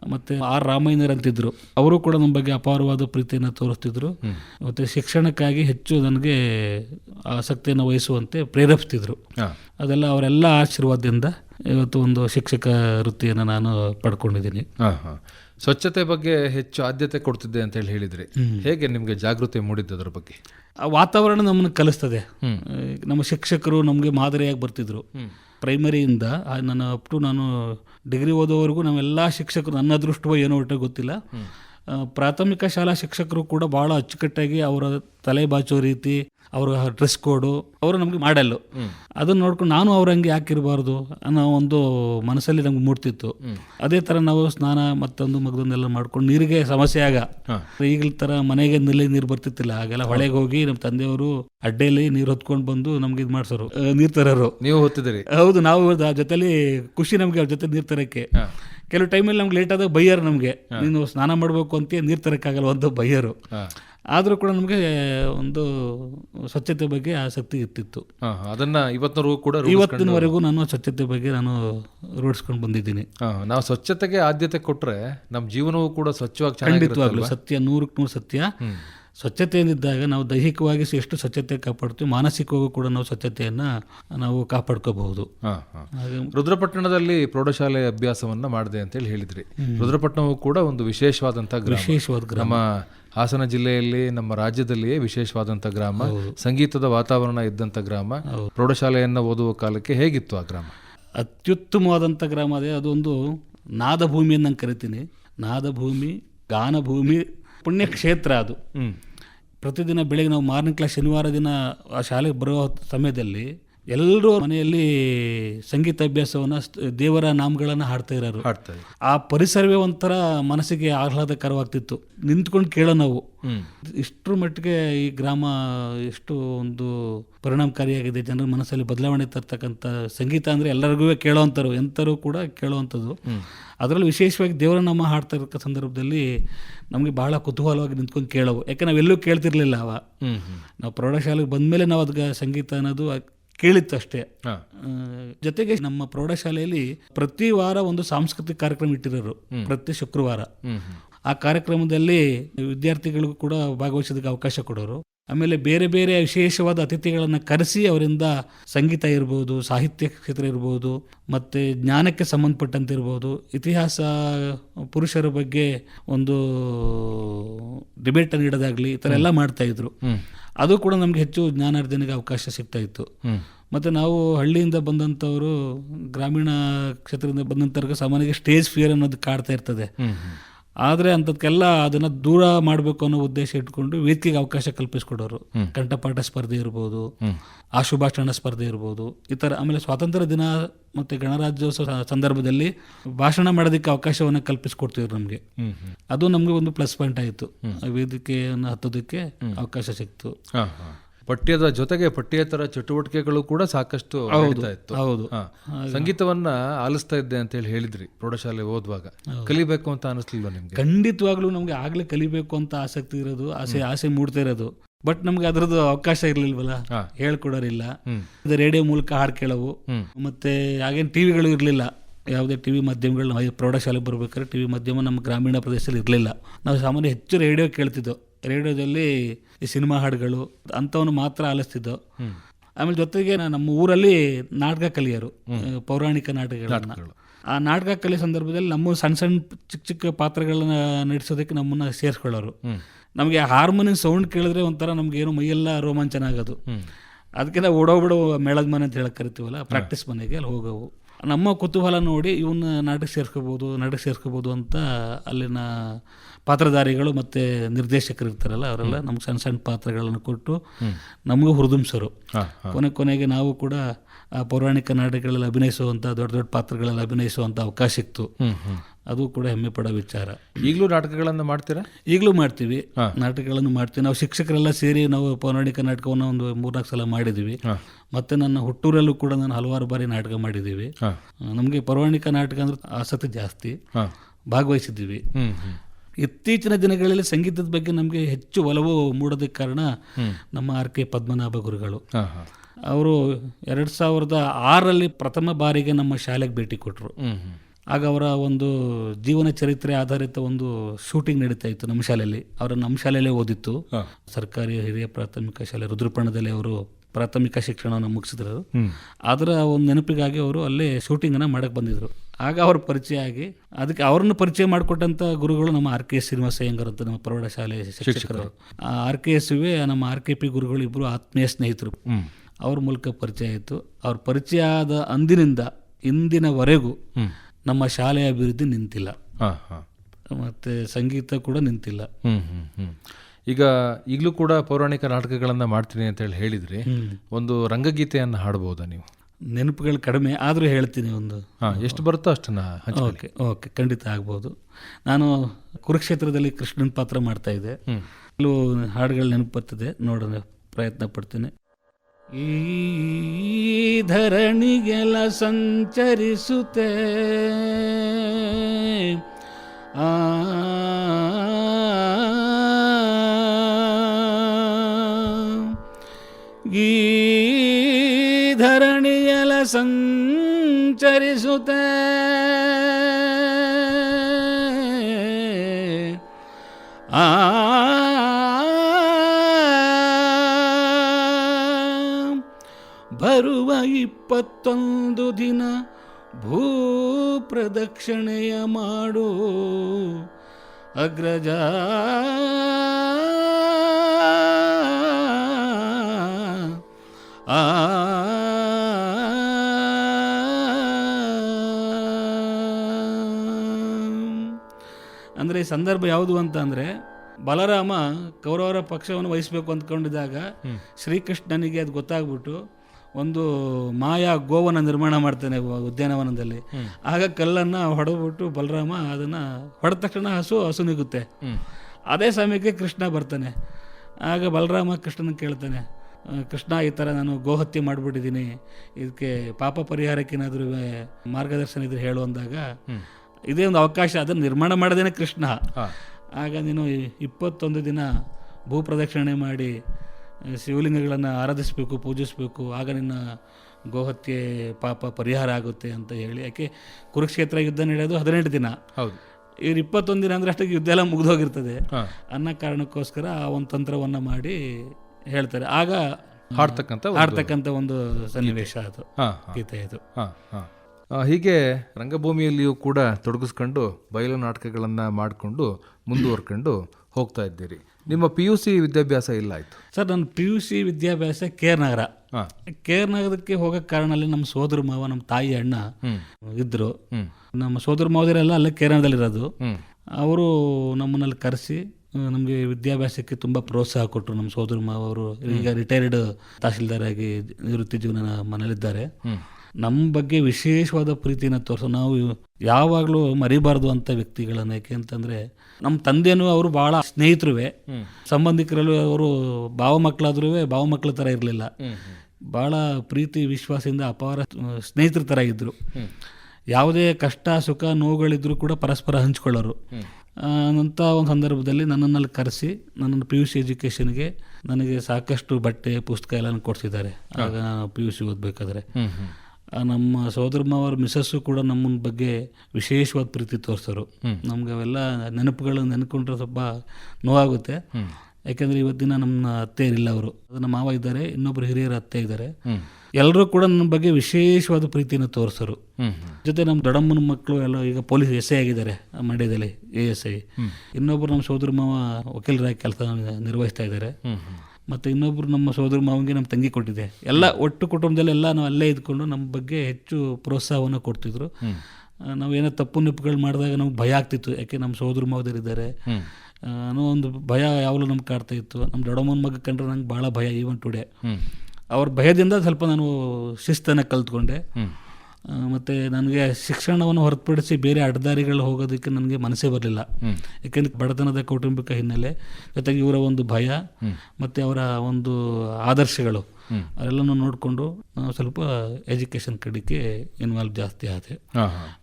ಮತ್ತೆ ಆರ್ ರಾಮಯ್ಯರ್ ಅಂತಿದ್ರು ಅವರು ಕೂಡ ನಮ್ಮ ಬಗ್ಗೆ ಅಪಾರವಾದ ಪ್ರೀತಿಯನ್ನು ತೋರಿಸ್ತಿದ್ರು. ಮತ್ತೆ ಶಿಕ್ಷಣಕ್ಕಾಗಿ ಹೆಚ್ಚು ನನಗೆ ಆಸಕ್ತಿಯನ್ನು ವಹಿಸುವಂತೆ ಪ್ರೇರೇಪಿಸ್ತಿದ್ರು. ಅದೆಲ್ಲ ಅವರೆಲ್ಲ ಆಶೀರ್ವಾದದಿಂದ ಇವತ್ತು ಒಂದು ಶಿಕ್ಷಕ ವೃತ್ತಿಯನ್ನು ನಾನು ಪಡ್ಕೊಂಡಿದ್ದೀನಿ. ಹಾ ಹಾ. ಸ್ವಚ್ಛತೆ ಬಗ್ಗೆ ಹೆಚ್ಚು ಆದ್ಯತೆ ಕೊಡ್ತಿದ್ದೆ ಅಂತ ಹೇಳಿ ಹೇಳಿದ್ರಿ. ಹೇಗೆ ನಿಮಗೆ ಜಾಗೃತಿ ಮೂಡಿದ್ದು ಅದರ ಬಗ್ಗೆ? ಆ ವಾತಾವರಣ ನಮ್ಮನ್ನು ಕಲಿಸ್ತದೆ. ನಮ್ಮ ಶಿಕ್ಷಕರು ನಮಗೆ ಮಾದರಿಯಾಗಿ ಬರ್ತಿದ್ರು. ಪ್ರೈಮರಿಯಿಂದ ನನ್ನ ನಾನು ಅಪ್ ಟು ನಾನು ಡಿಗ್ರಿ ಓದೋವರೆಗೂ ನಾವೆಲ್ಲ ಶಿಕ್ಷಕರು ನನ್ನ ಅದೃಷ್ಟವೋ ಏನೋ ಒಟ್ಟು ಗೊತ್ತಿಲ್ಲ. ಪ್ರಾಥಮಿಕ ಶಾಲಾ ಶಿಕ್ಷಕರು ಕೂಡ ಭಾಳ ಅಚ್ಚುಕಟ್ಟಾಗಿ ಅವರ ತಲೆ ಬಾಚೋ ರೀತಿ ಅವರ ಡ್ರೆಸ್ ಕೋಡು ಅವರು ನಮಗೆ ಮಾಡಲ್ಲು. ಅದನ್ನ ನೋಡ್ಕೊಂಡು ನಾನು ಅವ್ರ ಹಂಗೆ ಯಾಕಿರಬಾರ್ದು ಅನ್ನೋ ಒಂದು ಮನಸ್ಸಲ್ಲಿ ನಮ್ಗೆ ಮೂಡ್ತಿತ್ತು. ಅದೇ ಥರ ನಾವು ಸ್ನಾನ ಮತ್ತೊಂದು ಮಗದೊಂದೆಲ್ಲ ಮಾಡ್ಕೊಂಡು ನೀರಿಗೆ ಸಮಸ್ಯೆ ಆಗ. ಈಗಲ ಥರ ಮನೆಗೆ ನಲ್ಲಿ ನೀರು ಬರ್ತಿತ್ತಿಲ್ಲ. ಹಾಗೆಲ್ಲ ಹೊಳೆಗೆ ಹೋಗಿ ನಮ್ಮ ತಂದೆಯವರು ಅಡ್ಡೆಯಲ್ಲಿ ನೀರು ಹೊತ್ಕೊಂಡು ಬಂದು ನಮ್ಗೆ ಇದು ಮಾಡಿಸೋರು. ನೀರು ತರೋರು. ನೀವು ಹೊತ್ತಿದ್ರಿ ಹೌದು ನಾವು ಆ ಜೊತೆಲಿ ಖುಷಿ ನಮಗೆ ಅವ್ರ ಜೊತೆ ನೀರು ತರಕ್ಕೆ. ಕೆಲವು ಟೈಮಲ್ಲಿ ನಮ್ಗೆ ಲೇಟ್ ಆದಾಗ ಬೈಯರು ನಮಗೆ. ನೀನು ಸ್ನಾನ ಮಾಡಬೇಕು ಅಂತ ನೀರು ತರಕ್ಕಾಗಲ್ಲ ಒಂದು ಬೈಯರು. ಆದರೂ ಕೂಡ ನಮಗೆ ಒಂದು ಸ್ವಚ್ಛತೆ ಬಗ್ಗೆ ಆಸಕ್ತಿ ಇರ್ತಿತ್ತು. ಅದನ್ನ ಇವತ್ತಿನವರೆಗೂ ಕೂಡ ಇವತ್ತಿನವರೆಗೂ ನಾನು ಸ್ವಚ್ಛತೆ ಬಗ್ಗೆ ನಾನು ರೂಢಿಸ್ಕೊಂಡು ಬಂದಿದ್ದೀನಿ. ನಾವು ಸ್ವಚ್ಛತೆಗೆ ಆದ್ಯತೆ ಕೊಟ್ಟರೆ ನಮ್ಮ ಜೀವನವೂ ಕೂಡ ಸ್ವಚ್ಛವಾಗಿ ಖಂಡಿತವಾಗ್ಲೂ ಸತ್ಯ ನೂರಕ್ಕೆ ನೂರು ಸತ್ಯ ಸ್ವಚ್ಛತೆಯಿಂದಿದ್ದಾಗ ನಾವು ದೈಹಿಕವಾಗಿ ಎಷ್ಟು ಸ್ವಚ್ಛತೆ ಕಾಪಾಡ್ತೀವಿ ಮಾನಸಿಕವಾಗೂ ಕೂಡ ನಾವು ಸ್ವಚ್ಛತೆಯನ್ನು ನಾವು ಕಾಪಾಡ್ಕೋಬಹುದು. ರುದ್ರಪಟ್ಟಣದಲ್ಲಿ ಪ್ರೌಢಶಾಲೆ ಅಭ್ಯಾಸವನ್ನ ಮಾಡಿದೆ ಅಂತ ಹೇಳಿ ಹೇಳಿದ್ರಿ ರುದ್ರಪಟ್ಟಣವು ಕೂಡ ಒಂದು ವಿಶೇಷವಾದಂಥ ವಿಶೇಷವಾದ ಗ್ರಾಮ. ನಮ್ಮ ಹಾಸನ ಜಿಲ್ಲೆಯಲ್ಲಿ ನಮ್ಮ ರಾಜ್ಯದಲ್ಲಿಯೇ ವಿಶೇಷವಾದಂತ ಗ್ರಾಮ ಸಂಗೀತದ ವಾತಾವರಣ ಇದ್ದಂತ ಗ್ರಾಮ ಪ್ರೌಢಶಾಲೆಯನ್ನು ಓದುವ ಕಾಲಕ್ಕೆ ಹೇಗಿತ್ತು ಆ ಗ್ರಾಮ? ಅತ್ಯುತ್ತಮವಾದಂಥ ಗ್ರಾಮ ಅದೇ ಅದೊಂದು ನಾದಭೂಮಿ ಅಂತ ನಾನು ಕರಿತೀನಿ. ನಾದಭೂಮಿ ಗಾನಭೂಮಿ ಪುಣ್ಯಕ್ಷೇತ್ರ ಅದು. ಪ್ರತಿದಿನ ಬೆಳಗ್ಗೆ ನಾವು ಮಾರ್ನಿಂಗ್ ಕ್ಲಾಸ್ ಶನಿವಾರ ದಿನ ಆ ಶಾಲೆಗೆ ಬರುವ ಸಮಯದಲ್ಲಿ ಎಲ್ಲರೂ ಮನೆಯಲ್ಲಿ ಸಂಗೀತ ಅಭ್ಯಾಸವನ್ನ ದೇವರ ನಾಮಗಳನ್ನು ಹಾಡ್ತಾ ಇರೋರು. ಆ ಪರಿಸರವೇ ಒಂಥರ ಮನಸ್ಸಿಗೆ ಆಹ್ಲಾದಕರವಾಗ್ತಿತ್ತು. ನಿಂತ್ಕೊಂಡು ಕೇಳೋ ನಾವು. ಇಷ್ಟರ ಮಟ್ಟಿಗೆ ಈ ಗ್ರಾಮ ಎಷ್ಟು ಒಂದು ಪರಿಣಾಮಕಾರಿಯಾಗಿದೆ. ಜನರ ಮನಸ್ಸಲ್ಲಿ ಬದಲಾವಣೆ ತರ್ತಕ್ಕಂಥ ಸಂಗೀತ ಅಂದರೆ ಎಲ್ಲರಿಗೂ ಕೇಳೋವಂಥರು ಎಂಥರೂ ಕೂಡ ಕೇಳೋವಂಥದ್ದು ಅದರಲ್ಲಿ ವಿಶೇಷವಾಗಿ ದೇವರ ನಾಮ ಹಾಡ್ತಾ ಇರೋ ಸಂದರ್ಭದಲ್ಲಿ ನಮಗೆ ಬಹಳ ಕುತೂಹಲವಾಗಿ ನಿಂತ್ಕೊಂಡು ಕೇಳೋವು. ಯಾಕೆ ನಾವೆಲ್ಲೂ ಕೇಳ್ತಿರ್ಲಿಲ್ಲ ಅವ. ನಾವು ಪ್ರೌಢಶಾಲೆಗೆ ಬಂದಮೇಲೆ ನಾವು ಅದಕ್ಕೆ ಸಂಗೀತ ಅನ್ನೋದು ಕೇಳಿತ್ತು ಅಷ್ಟೇ ಹಾ. ಜೊತೆಗೆ ನಮ್ಮ ಪ್ರೌಢಶಾಲೆಯಲ್ಲಿ ಪ್ರತಿ ವಾರ ಒಂದು ಸಾಂಸ್ಕೃತಿಕ ಕಾರ್ಯಕ್ರಮ ಇಟ್ಟಿರೋರು ಪ್ರತಿ ಶುಕ್ರವಾರ. ಆ ಕಾರ್ಯಕ್ರಮದಲ್ಲಿ ವಿದ್ಯಾರ್ಥಿಗಳಿಗೂ ಕೂಡ ಭಾಗವಹಿಸೋದಕ್ಕೆ ಅವಕಾಶ ಕೊಡೋರು. ಆಮೇಲೆ ಬೇರೆ ಬೇರೆ ವಿಶೇಷವಾದ ಅತಿಥಿಗಳನ್ನು ಕರೆಸಿ ಅವರಿಂದ ಸಂಗೀತ ಇರ್ಬೋದು ಸಾಹಿತ್ಯ ಕ್ಷೇತ್ರ ಇರ್ಬೋದು ಮತ್ತು ಜ್ಞಾನಕ್ಕೆ ಸಂಬಂಧಪಟ್ಟಂತೆ ಇರ್ಬೋದು. ಇತಿಹಾಸ ಪುರುಷರ ಬಗ್ಗೆ ಒಂದು ಡಿಬೇಟನ್ನು ಇಡೋದಾಗಲಿ ಈ ಥರ ಎಲ್ಲ ಮಾಡ್ತಾಯಿದ್ರು ಅದು ಕೂಡ ನಮಗೆ ಹೆಚ್ಚು ಜ್ಞಾನಾರ್ಜನೆಗೆ ಅವಕಾಶ ಸಿಗ್ತಾ ಇತ್ತು. ಮತ್ತು ನಾವು ಹಳ್ಳಿಯಿಂದ ಬಂದಂಥವರು ಗ್ರಾಮೀಣ ಕ್ಷೇತ್ರದಿಂದ ಬಂದಂಥವ್ರಿಗೆ ಸಾಮಾನ್ಯವಾಗಿ ಸ್ಟೇಜ್ ಫಿಯರ್ ಅನ್ನೋದು ಕಾಡ್ತಾ ಇರ್ತದೆ. ಆದರೆ ಅಂಥದ್ಕೆಲ್ಲ ಅದನ್ನು ದೂರ ಮಾಡಬೇಕು ಅನ್ನೋ ಉದ್ದೇಶ ಇಟ್ಕೊಂಡು ವೇದಿಕೆಗೆ ಅವಕಾಶ ಕಲ್ಪಿಸ್ಕೊಡೋರು. ಕಂಠಪಾಠ ಸ್ಪರ್ಧೆ ಇರ್ಬೋದು ಆಶುಭಾಷಣ ಸ್ಪರ್ಧೆ ಇರ್ಬೋದು ಈ ಥರ ಆಮೇಲೆ ಸ್ವಾತಂತ್ರ್ಯ ದಿನ ಮತ್ತು ಗಣರಾಜ್ಯೋತ್ಸವ ಸಂದರ್ಭದಲ್ಲಿ ಭಾಷಣ ಮಾಡೋದಕ್ಕೆ ಅವಕಾಶವನ್ನು ಕಲ್ಪಿಸ್ಕೊಡ್ತಿದ್ರು ನಮಗೆ. ಅದು ನಮಗೆ ಒಂದು ಪ್ಲಸ್ ಪಾಯಿಂಟ್ ಆಯಿತು. ವೇದಿಕೆಯನ್ನು ಹತ್ತೋದಕ್ಕೆ ಅವಕಾಶ ಸಿಕ್ತು. ಪಠ್ಯದ ಜೊತೆಗೆ ಪಠ್ಯೇತರ ಚಟುವಟಿಕೆಗಳು ಕೂಡ ಸಾಕಷ್ಟು ಇತ್ತು. ಹೌದು. ಸಂಗೀತವನ್ನ ಆಲಿಸ್ತಾ ಇದ್ದೆ ಅಂತ ಹೇಳಿ ಹೇಳಿದ್ರಿ ಪ್ರೌಢಶಾಲೆ ಓದುವಾಗ. ಕಲಿಬೇಕು ಅಂತ ಅನಿಸ್ಲಿಲ್ವಾ ನಿಮ್ಗೆ? ಖಂಡಿತವಾಗ್ಲೂ ನಮ್ಗೆ ಆಗ್ಲೇ ಕಲಿಬೇಕು ಅಂತ ಆಸಕ್ತಿ ಇರೋದು ಆಸೆ ಆಸೆ ಮೂಡ್ತಾ ಇರೋದು. ಬಟ್ ನಮ್ಗೆ ಅದರದ್ದು ಅವಕಾಶ ಇರ್ಲಿಲ್ವಲ್ಲ? ಹೇಳ್ಕೊಡೋರಿಲ್ಲ. ರೇಡಿಯೋ ಮೂಲಕ ಹಾಡು ಕೇಳವು. ಮತ್ತೆ ಹಾಗೇನು ಟಿವಿಗಳು ಇರಲಿಲ್ಲ. ಯಾವುದೇ ಟಿವಿ ಮಾಧ್ಯಮಗಳು ನಾವು ಪ್ರೌಢಶಾಲೆ ಬರ್ಬೇಕಾದ್ರೆ ಟಿವಿ ಮಾಧ್ಯಮ ನಮ್ಮ ಗ್ರಾಮೀಣ ಪ್ರದೇಶದಲ್ಲಿ ಇರಲಿಲ್ಲ. ನಾವು ಸಾಮಾನ್ಯ ಹೆಚ್ಚು ರೇಡಿಯೋ ಕೇಳ್ತಿದ್ದೋ. ರೇಡಿಯೋದಲ್ಲಿ ಈ ಸಿನಿಮಾ ಹಾಡುಗಳು ಅಂಥವನ್ನು ಮಾತ್ರ ಆಲಿಸ್ತಿದ್ದೋ. ಆಮೇಲೆ ಜೊತೆಗೆ ನಮ್ಮ ಊರಲ್ಲಿ ನಾಟಕ ಕಲಿಯರು ಪೌರಾಣಿಕ ನಾಟಕಗಳನ್ನ. ಆ ನಾಟಕ ಕಲಿಯೋ ಸಂದರ್ಭದಲ್ಲಿ ನಮ್ಮ ಸಣ್ಣ ಸಣ್ಣ ಚಿಕ್ಕ ಚಿಕ್ಕ ಪಾತ್ರಗಳನ್ನ ನಡೆಸೋದಕ್ಕೆ ನಮ್ಮನ್ನ ಸೇರಿಸ್ಕೊಳ್ಳೋರು. ನಮಗೆ ಹಾರ್ಮೋನಿಯಂ ಸೌಂಡ್ ಕೇಳಿದ್ರೆ ಒಂಥರ ನಮ್ಗೆ ಏನು ಮೈಯೆಲ್ಲ ರೋಮಾಂಚನ ಆಗೋದು. ಅದಕ್ಕೆ ನಾವು ಬಿಡೋ ಮೇಳದ ಮನೆ ಅಂತ ಹೇಳಕ್ ಕರಿತೀವಲ್ಲ ಪ್ರಾಕ್ಟೀಸ್ ಮನೆಗೆ ಅಲ್ಲಿ ಹೋಗೋವು. ನಮ್ಮ ಕುತೂಹಲ ನೋಡಿ ಇವನ್ನ ನಾಟಕ ಸೇರ್ಕೋಬೋದು ನಾಟಕ ಸೇರ್ಕೋಬೋದು ಅಂತ ಅಲ್ಲಿನ ಪಾತ್ರಧಾರಿಗಳು ಮತ್ತು ನಿರ್ದೇಶಕರು ಇರ್ತಾರಲ್ಲ ಅವರೆಲ್ಲ ನಮ್ಗೆ ಸಣ್ಣ ಸಣ್ಣ ಪಾತ್ರಗಳನ್ನು ಕೊಟ್ಟು ನಮಗೂ ಹುರಿದುಂಬಿಸೋರು ಕೊನೆ ಕೊನೆಗೆ ನಾವು ಕೂಡ ಆ ಪೌರಾಣಿಕ ನಾಟಕಗಳಲ್ಲಿ ಅಭಿನಯಿಸುವಂಥ ದೊಡ್ಡ ದೊಡ್ಡ ಪಾತ್ರಗಳಲ್ಲಿ ಅಭಿನಯಿಸುವಂಥ ಅವಕಾಶ ಇತ್ತು. ಅದು ಕೂಡ ಹೆಮ್ಮೆ ಪಡೋ ವಿಚಾರ. ಈಗಲೂ ನಾಟಕಗಳನ್ನು ಮಾಡ್ತೀರಾ? ಈಗಲೂ ಮಾಡ್ತೀವಿ. ನಾಟಕಗಳನ್ನು ಮಾಡ್ತೀವಿ. ನಾವು ಶಿಕ್ಷಕರೆಲ್ಲ ಸೇರಿ ನಾವು ಪೌರಾಣಿಕ ನಾಟಕವನ್ನು ಒಂದು ಮೂರ್ನಾಲ್ಕು ಸಲ ಮಾಡಿದ್ದೀವಿ ಮತ್ತೆ ನನ್ನ ಹುಟ್ಟೂರಲ್ಲೂ ಕೂಡ ನಾನು ಹಲವಾರು ಬಾರಿ ನಾಟಕ ಮಾಡಿದ್ದೀವಿ ನಮಗೆ ಪೌರಾಣಿಕ ನಾಟಕ ಅಂದ್ರೆ ಆಸಕ್ತಿ ಜಾಸ್ತಿ. ಭಾಗವಹಿಸಿದ್ದೀವಿ. ಇತ್ತೀಚಿನ ದಿನಗಳಲ್ಲಿ ಸಂಗೀತದ ಬಗ್ಗೆ ನಮಗೆ ಹೆಚ್ಚು ಒಲವು ಮೂಡೋದಕ್ಕೆ ಕಾರಣ ನಮ್ಮ ಆರ್ ಕೆ ಪದ್ಮನಾಭ ಗುರುಗಳು. ಅವರು ಎರಡು ಸಾವಿರದ ಆರರಲ್ಲಿ ಪ್ರಥಮ ಬಾರಿಗೆ ನಮ್ಮ ಶಾಲೆಗೆ ಭೇಟಿ ಕೊಟ್ಟರು ಆಗ ಅವರ ಒಂದು ಜೀವನ ಚರಿತ್ರೆ ಆಧಾರಿತ ಒಂದು ಶೂಟಿಂಗ್ ನಡೀತಾ ಇತ್ತು ನಮ್ಮ ಶಾಲೆಯಲ್ಲಿ. ಅವರ ನಮ್ಮ ಶಾಲೆಯಲ್ಲೇ ಓದಿತ್ತು. ಸರ್ಕಾರಿ ಹಿರಿಯ ಪ್ರಾಥಮಿಕ ಶಾಲೆ ರುದ್ರಪಣದಲ್ಲಿ ಅವರು ಪ್ರಾಥಮಿಕ ಶಿಕ್ಷಣವನ್ನು ಮುಗಿಸಿದ್ರು ಅದರ ಒಂದು ನೆನಪಿಗಾಗಿ ಅವರು ಅಲ್ಲೇ ಶೂಟಿಂಗನ್ನು ಮಾಡಕ್ಕೆ ಬಂದಿದ್ದರು ಆಗ ಅವ್ರ ಪರಿಚಯ ಆಗಿ ಅದಕ್ಕೆ ಅವ್ರನ್ನ ಪರಿಚಯ ಮಾಡಿಕೊಟ್ಟಂಥ ಗುರುಗಳು ನಮ್ಮ R K S Srinivasa Iyengar ಅಂತ ನಮ್ಮ ಪ್ರೌಢಶಾಲೆ ಶಿಕ್ಷಕರು. ಆರ್ ಕೆ ಎಸ್ ನಮ್ಮ ಆರ್ ಕೆ ಪಿ ಗುರುಗಳು ಇಬ್ಬರು ಆತ್ಮೀಯ ಸ್ನೇಹಿತರು. ಅವ್ರ ಮೂಲಕ ಪರಿಚಯ ಆಯಿತು. ಅವ್ರ ಪರಿಚಯ ಆದ ಅಂದಿನಿಂದ ಇಂದಿನವರೆಗೂ ನಮ್ಮ ಶಾಲೆಯ ಅಭಿವೃದ್ಧಿ ನಿಂತಿಲ್ಲ. ಮತ್ತು ಸಂಗೀತ ಕೂಡ ನಿಂತಿಲ್ಲ. ಈಗ ಈಗಲೂ ಕೂಡ ಪೌರಾಣಿಕ ನಾಟಕಗಳನ್ನು ಮಾಡ್ತೀನಿ ಅಂತ ಹೇಳಿ ಹೇಳಿದ್ರಿ ಒಂದು ರಂಗಗೀತೆಯನ್ನು ಹಾಡಬಹುದಾ ನೀವು? ನೆನಪುಗಳು ಕಡಿಮೆ ಆದರೂ ಹೇಳ್ತೀನಿ ಒಂದು. ಹಾಂ ಎಷ್ಟು ಬರುತ್ತೋ ಅಷ್ಟನ್ನ. ಓಕೆ ಓಕೆ ಖಂಡಿತ ಆಗ್ಬೋದು. ನಾನು ಕುರುಕ್ಷೇತ್ರದಲ್ಲಿ ಕೃಷ್ಣನ ಪಾತ್ರ ಮಾಡ್ತಾ ಇದ್ದೆ. ಕೆಲವು ಹಾಡುಗಳು ನೆನಪು ಬರ್ತದೆ ನೋಡೋಣ ಪ್ರಯತ್ನ ಪಡ್ತೀನಿ. ಈ ಧರಣಿಗೆಲ್ಲ ಸಂಚರಿಸುತ್ತೆ ಆ ಸಂಚರಿಸುತ್ತ ಸಂಚರಿಸುತ್ತೆ. ಆ ಬರುವ ಇಪ್ಪತ್ತೊಂದು ದಿನ ಭೂ ಪ್ರದಕ್ಷಿಣೆಯ ಮಾಡು. ಅಗ್ರಜ ಆ. ಅಂದರೆ ಈ ಸಂದರ್ಭ ಯಾವುದು ಅಂತ ಅಂದರೆ ಬಲರಾಮ ಕೌರವರ ಪಕ್ಷವನ್ನು ವಹಿಸಬೇಕು ಅಂದ್ಕೊಂಡಿದ್ದಾಗ ಶ್ರೀಕೃಷ್ಣನಿಗೆ ಅದು ಗೊತ್ತಾಗ್ಬಿಟ್ಟು ಒಂದು ಮಾಯಾ ಗೋವನ ನಿರ್ಮಾಣ ಮಾಡ್ತಾನೆ ಉದ್ಯಾನವನದಲ್ಲಿ. ಆಗ ಕಲ್ಲನ್ನು ಹೊಡೆದ್ಬಿಟ್ಟು ಬಲರಾಮ ಅದನ್ನು ಹೊಡೆದ ತಕ್ಷಣ ಹಸು ಹಸು ನಿಗುತ್ತೆ. ಅದೇ ಸಮಯಕ್ಕೆ ಕೃಷ್ಣ ಬರ್ತಾನೆ. ಆಗ ಬಲರಾಮ ಕೃಷ್ಣನ ಕೇಳ್ತಾನೆ ಕೃಷ್ಣ ಈ ಥರ ನಾನು ಗೋಹತ್ಯೆ ಮಾಡಿಬಿಟ್ಟಿದ್ದೀನಿ ಇದಕ್ಕೆ ಪಾಪ ಪರಿಹಾರಕ್ಕೆ ಏನಾದರೂ ಮಾರ್ಗದರ್ಶನ ಇದ್ರೆ ಹೇಳು ಅಂದಾಗ ಇದೇ ಒಂದು ಅವಕಾಶ ಅದನ್ನು ನಿರ್ಮಾಣ ಮಾಡೋದೇನೆ ಕೃಷ್ಣ. ಆಗ ನೀನು ಇಪ್ಪತ್ತೊಂದು ದಿನ ಭೂ ಪ್ರದಕ್ಷಿಣೆ ಮಾಡಿ ಶಿವಲಿಂಗಗಳನ್ನು ಆರಾಧಿಸಬೇಕು ಪೂಜಿಸಬೇಕು ಆಗ ನಿನ್ನ ಗೋಹತ್ಯೆ ಪಾಪ ಪರಿಹಾರ ಆಗುತ್ತೆ ಅಂತ ಹೇಳಿ. ಯಾಕೆ ಕುರುಕ್ಷೇತ್ರ ಯುದ್ಧ ನಡೆಯೋದು ಹದಿನೆಂಟು ದಿನ. ಹೌದು. ಇವ್ರು ಇಪ್ಪತ್ತೊಂದು ದಿನ ಅಂದ್ರೆ ಅಷ್ಟಕ್ಕೆ ಯುದ್ಧ ಎಲ್ಲ ಮುಗಿದೋಗಿರ್ತದೆ. ಅನ್ನೋ ಕಾರಣಕ್ಕೋಸ್ಕರ ಆ ಒಂದು ತಂತ್ರವನ್ನ ಮಾಡಿ ಹೇಳ್ತಾರೆ. ಆಗ ಹಾಡ್ತಕ್ಕಂಥ ಒಂದು- ಒಂದು ಸನ್ನಿವೇಶ ಅದು. ಗೀತೆ ಇದು. ಹೀಗೆ ರಂಗಭೂಮಿಯಲ್ಲಿಯೂ ಕೂಡ ತೊಡಗಿಸ್ಕೊಂಡು ಬಯಲು ನಾಟಕಗಳನ್ನು ಮಾಡಿಕೊಂಡು ಮುಂದುವರ್ಕೊಂಡು ಹೋಗ್ತಾ ಇದ್ದೀರಿ. ನಿಮ್ಮ ಪಿ ಯು ಸಿ ವಿದ್ಯಾಭ್ಯಾಸ ಇಲ್ಲ ಆಯಿತು. ಸರ್ ನನ್ನ ಪಿ ಯು ಸಿ ವಿದ್ಯಾಭ್ಯಾಸ K R Nagar. K K R ನಗರಕ್ಕೆ ಹೋಗೋ ಕಾರಣ ಅಲ್ಲಿ ನಮ್ಮ ಸೋದರ ಮಾವ ನಮ್ಮ ತಾಯಿ ಅಣ್ಣ ಇದ್ದರು ನಮ್ಮ ಸೋದರ ಮಾವದಿರೆಲ್ಲ ಅಲ್ಲೇ ಕೇರಳದಲ್ಲಿರೋದು. ಅವರು ನಮ್ಮನ್ನಲ್ಲಿ ಕರೆಸಿ ನಮಗೆ ವಿದ್ಯಾಭ್ಯಾಸಕ್ಕೆ ತುಂಬ ಪ್ರೋತ್ಸಾಹ ಕೊಟ್ಟರು ನಮ್ಮ ಸೋದರ ಮಾವ ಅವರು. ಈಗ ರಿಟೈರ್ಡ್ ತಹಸೀಲ್ದಾರ್ ಆಗಿ ನಿವೃತ್ತಿ ಜೀವನ ಮನೇಲಿದ್ದಾರೆ. ನಮ್ಮ ಬಗ್ಗೆ ವಿಶೇಷವಾದ ಪ್ರೀತಿನ ತೋರಿಸೋ ನಾವು ಯಾವಾಗಲೂ ಮರಿಬಾರ್ದು ಅಂತ ವ್ಯಕ್ತಿಗಳನ್ನ ಯಾಕೆ ಅಂತಂದರೆ ನಮ್ಮ ತಂದೆನೂ ಅವರು ಭಾಳ ಸ್ನೇಹಿತರುವೆ. ಸಂಬಂಧಿಕರಲ್ಲೂ ಅವರು ಭಾವ ಮಕ್ಕಳಾದ್ರೂ ಭಾವ ಮಕ್ಕಳ ಥರ ಇರಲಿಲ್ಲ. ಭಾಳ ಪ್ರೀತಿ ವಿಶ್ವಾಸದಿಂದ ಅಪಾರ ಸ್ನೇಹಿತರ ಥರ ಇದ್ದರು ಯಾವುದೇ ಕಷ್ಟ ಸುಖ ನೋವುಗಳಿದ್ರೂ ಕೂಡ ಪರಸ್ಪರ ಹಂಚ್ಕೊಳ್ಳೋರು. ಅಂತ ಒಂದು ಸಂದರ್ಭದಲ್ಲಿ ನನ್ನನ್ನು ಅಲ್ಲಿ ಕರೆಸಿ ನನ್ನನ್ನು ಪಿ ಯು ಸಿ ಎಜುಕೇಷನ್ಗೆ ನನಗೆ ಸಾಕಷ್ಟು ಬಟ್ಟೆ ಪುಸ್ತಕ ಎಲ್ಲ ಕೊಡಿಸಿದ್ದಾರೆ. ಆಗ ನಾನು ಪಿ ಯು ಸಿ ಓದಬೇಕಾದ್ರೆ. ನಮ್ಮ ಸೋದರ ಮಾವರ ಮಿಸಸ್ಸು ಕೂಡ ನಮ್ಮ ಬಗ್ಗೆ ವಿಶೇಷವಾದ ಪ್ರೀತಿ ತೋರಿಸೋರು. ನಮ್ಗೆ ಅವೆಲ್ಲ ನೆನಪುಗಳು ನೆನ್ಕೊಂಡ್ರೆ ಸ್ವಲ್ಪ ನೋವಾಗುತ್ತೆ. ಯಾಕೆಂದರೆ ಇವತ್ತಿನ ನಮ್ಮ ಅತ್ತೆ ಇಲ್ಲ ಅವರು ನಮ್ಮ ಮಾವ ಇದ್ದಾರೆ ಇನ್ನೊಬ್ರು ಹಿರಿಯರ ಅತ್ತೆ ಇದ್ದಾರೆ. ಎಲ್ಲರೂ ಕೂಡ ನನ್ನ ಬಗ್ಗೆ ವಿಶೇಷವಾದ ಪ್ರೀತಿಯನ್ನು ತೋರಿಸರು. ಜೊತೆ ನಮ್ಮ ದೊಡ್ಡಮ್ಮನ ಮಕ್ಕಳು ಎಲ್ಲ ಈಗ ಪೊಲೀಸ್ ಎಸ್ ಐ ಆಗಿದ್ದಾರೆ ಮಂಡ್ಯದಲ್ಲಿ ಎ ಎಸ್ ಐ. ಇನ್ನೊಬ್ರು ನಮ್ಮ ಸೋದರ ಮಾವ ವಕೀಲರಾಗಿ ಕೆಲಸ ನಿರ್ವಹಿಸ್ತಾ ಇದ್ದಾರೆ. ಮತ್ತು ಇನ್ನೊಬ್ರು ನಮ್ಮ ಸೋದರ ಮಾವನಿಗೆ ನಮ್ಮ ತಂಗಿ ಕೊಟ್ಟಿದೆ. ಎಲ್ಲ ಒಟ್ಟು ಕುಟುಂಬದಲ್ಲಿ ಎಲ್ಲ ನಾವು ಅಲ್ಲೇ ಇದ್ಕೊಂಡು ನಮ್ಮ ಬಗ್ಗೆ ಹೆಚ್ಚು ಪ್ರೋತ್ಸಾಹವನ್ನು ಕೊಡ್ತಿದ್ರು. ನಾವು ಏನೋ ತಪ್ಪು ನಿಪ್ಪುಗಳು ಮಾಡಿದಾಗ ನಮ್ಗೆ ಭಯ ಆಗ್ತಿತ್ತು. ಯಾಕೆ ನಮ್ಮ ಸೋದರ ಮಾವದರಿದ್ದಾರೆ ಅನ್ನೋ ಒಂದು ಭಯ ಯಾವಾಗಲೂ ನಮ್ಗೆ ಕಾಡ್ತಾ ಇತ್ತು. ನಮ್ಮ ದೊಡ್ಡಮ್ಮನ ಮಗ ಕಂಡ್ರೆ ನಂಗೆ ಭಾಳ ಭಯ ಈವನ್ ಟುಡೇ ಅವ್ರ ಭಯದಿಂದ ಸ್ವಲ್ಪ ನಾನು ಶಿಸ್ತನ್ನು ಕಲ್ತ್ಕೊಂಡೆ. ಮತ್ತು ನನಗೆ ಶಿಕ್ಷಣವನ್ನು ಹೊರತುಪಡಿಸಿ ಬೇರೆ ಅಡ್ಡದಾರಿಗಳು ಹೋಗೋದಕ್ಕೆ ನನಗೆ ಮನಸ್ಸೇ ಬರಲಿಲ್ಲ. ಯಾಕೆಂದರೆ ಬಡತನದ ಕೌಟುಂಬಿಕ ಹಿನ್ನೆಲೆ ಜೊತೆಗೆ ಇವರ ಒಂದು ಭಯ ಮತ್ತು ಅವರ ಒಂದು ಆದರ್ಶಗಳು. ಅವೆಲ್ಲನೂ ನೋಡಿಕೊಂಡು ನಾನು ಸ್ವಲ್ಪ ಎಜುಕೇಷನ್ ಕಡೆಗೆ ಇನ್ವಾಲ್ವ್ ಜಾಸ್ತಿ ಆದೆ.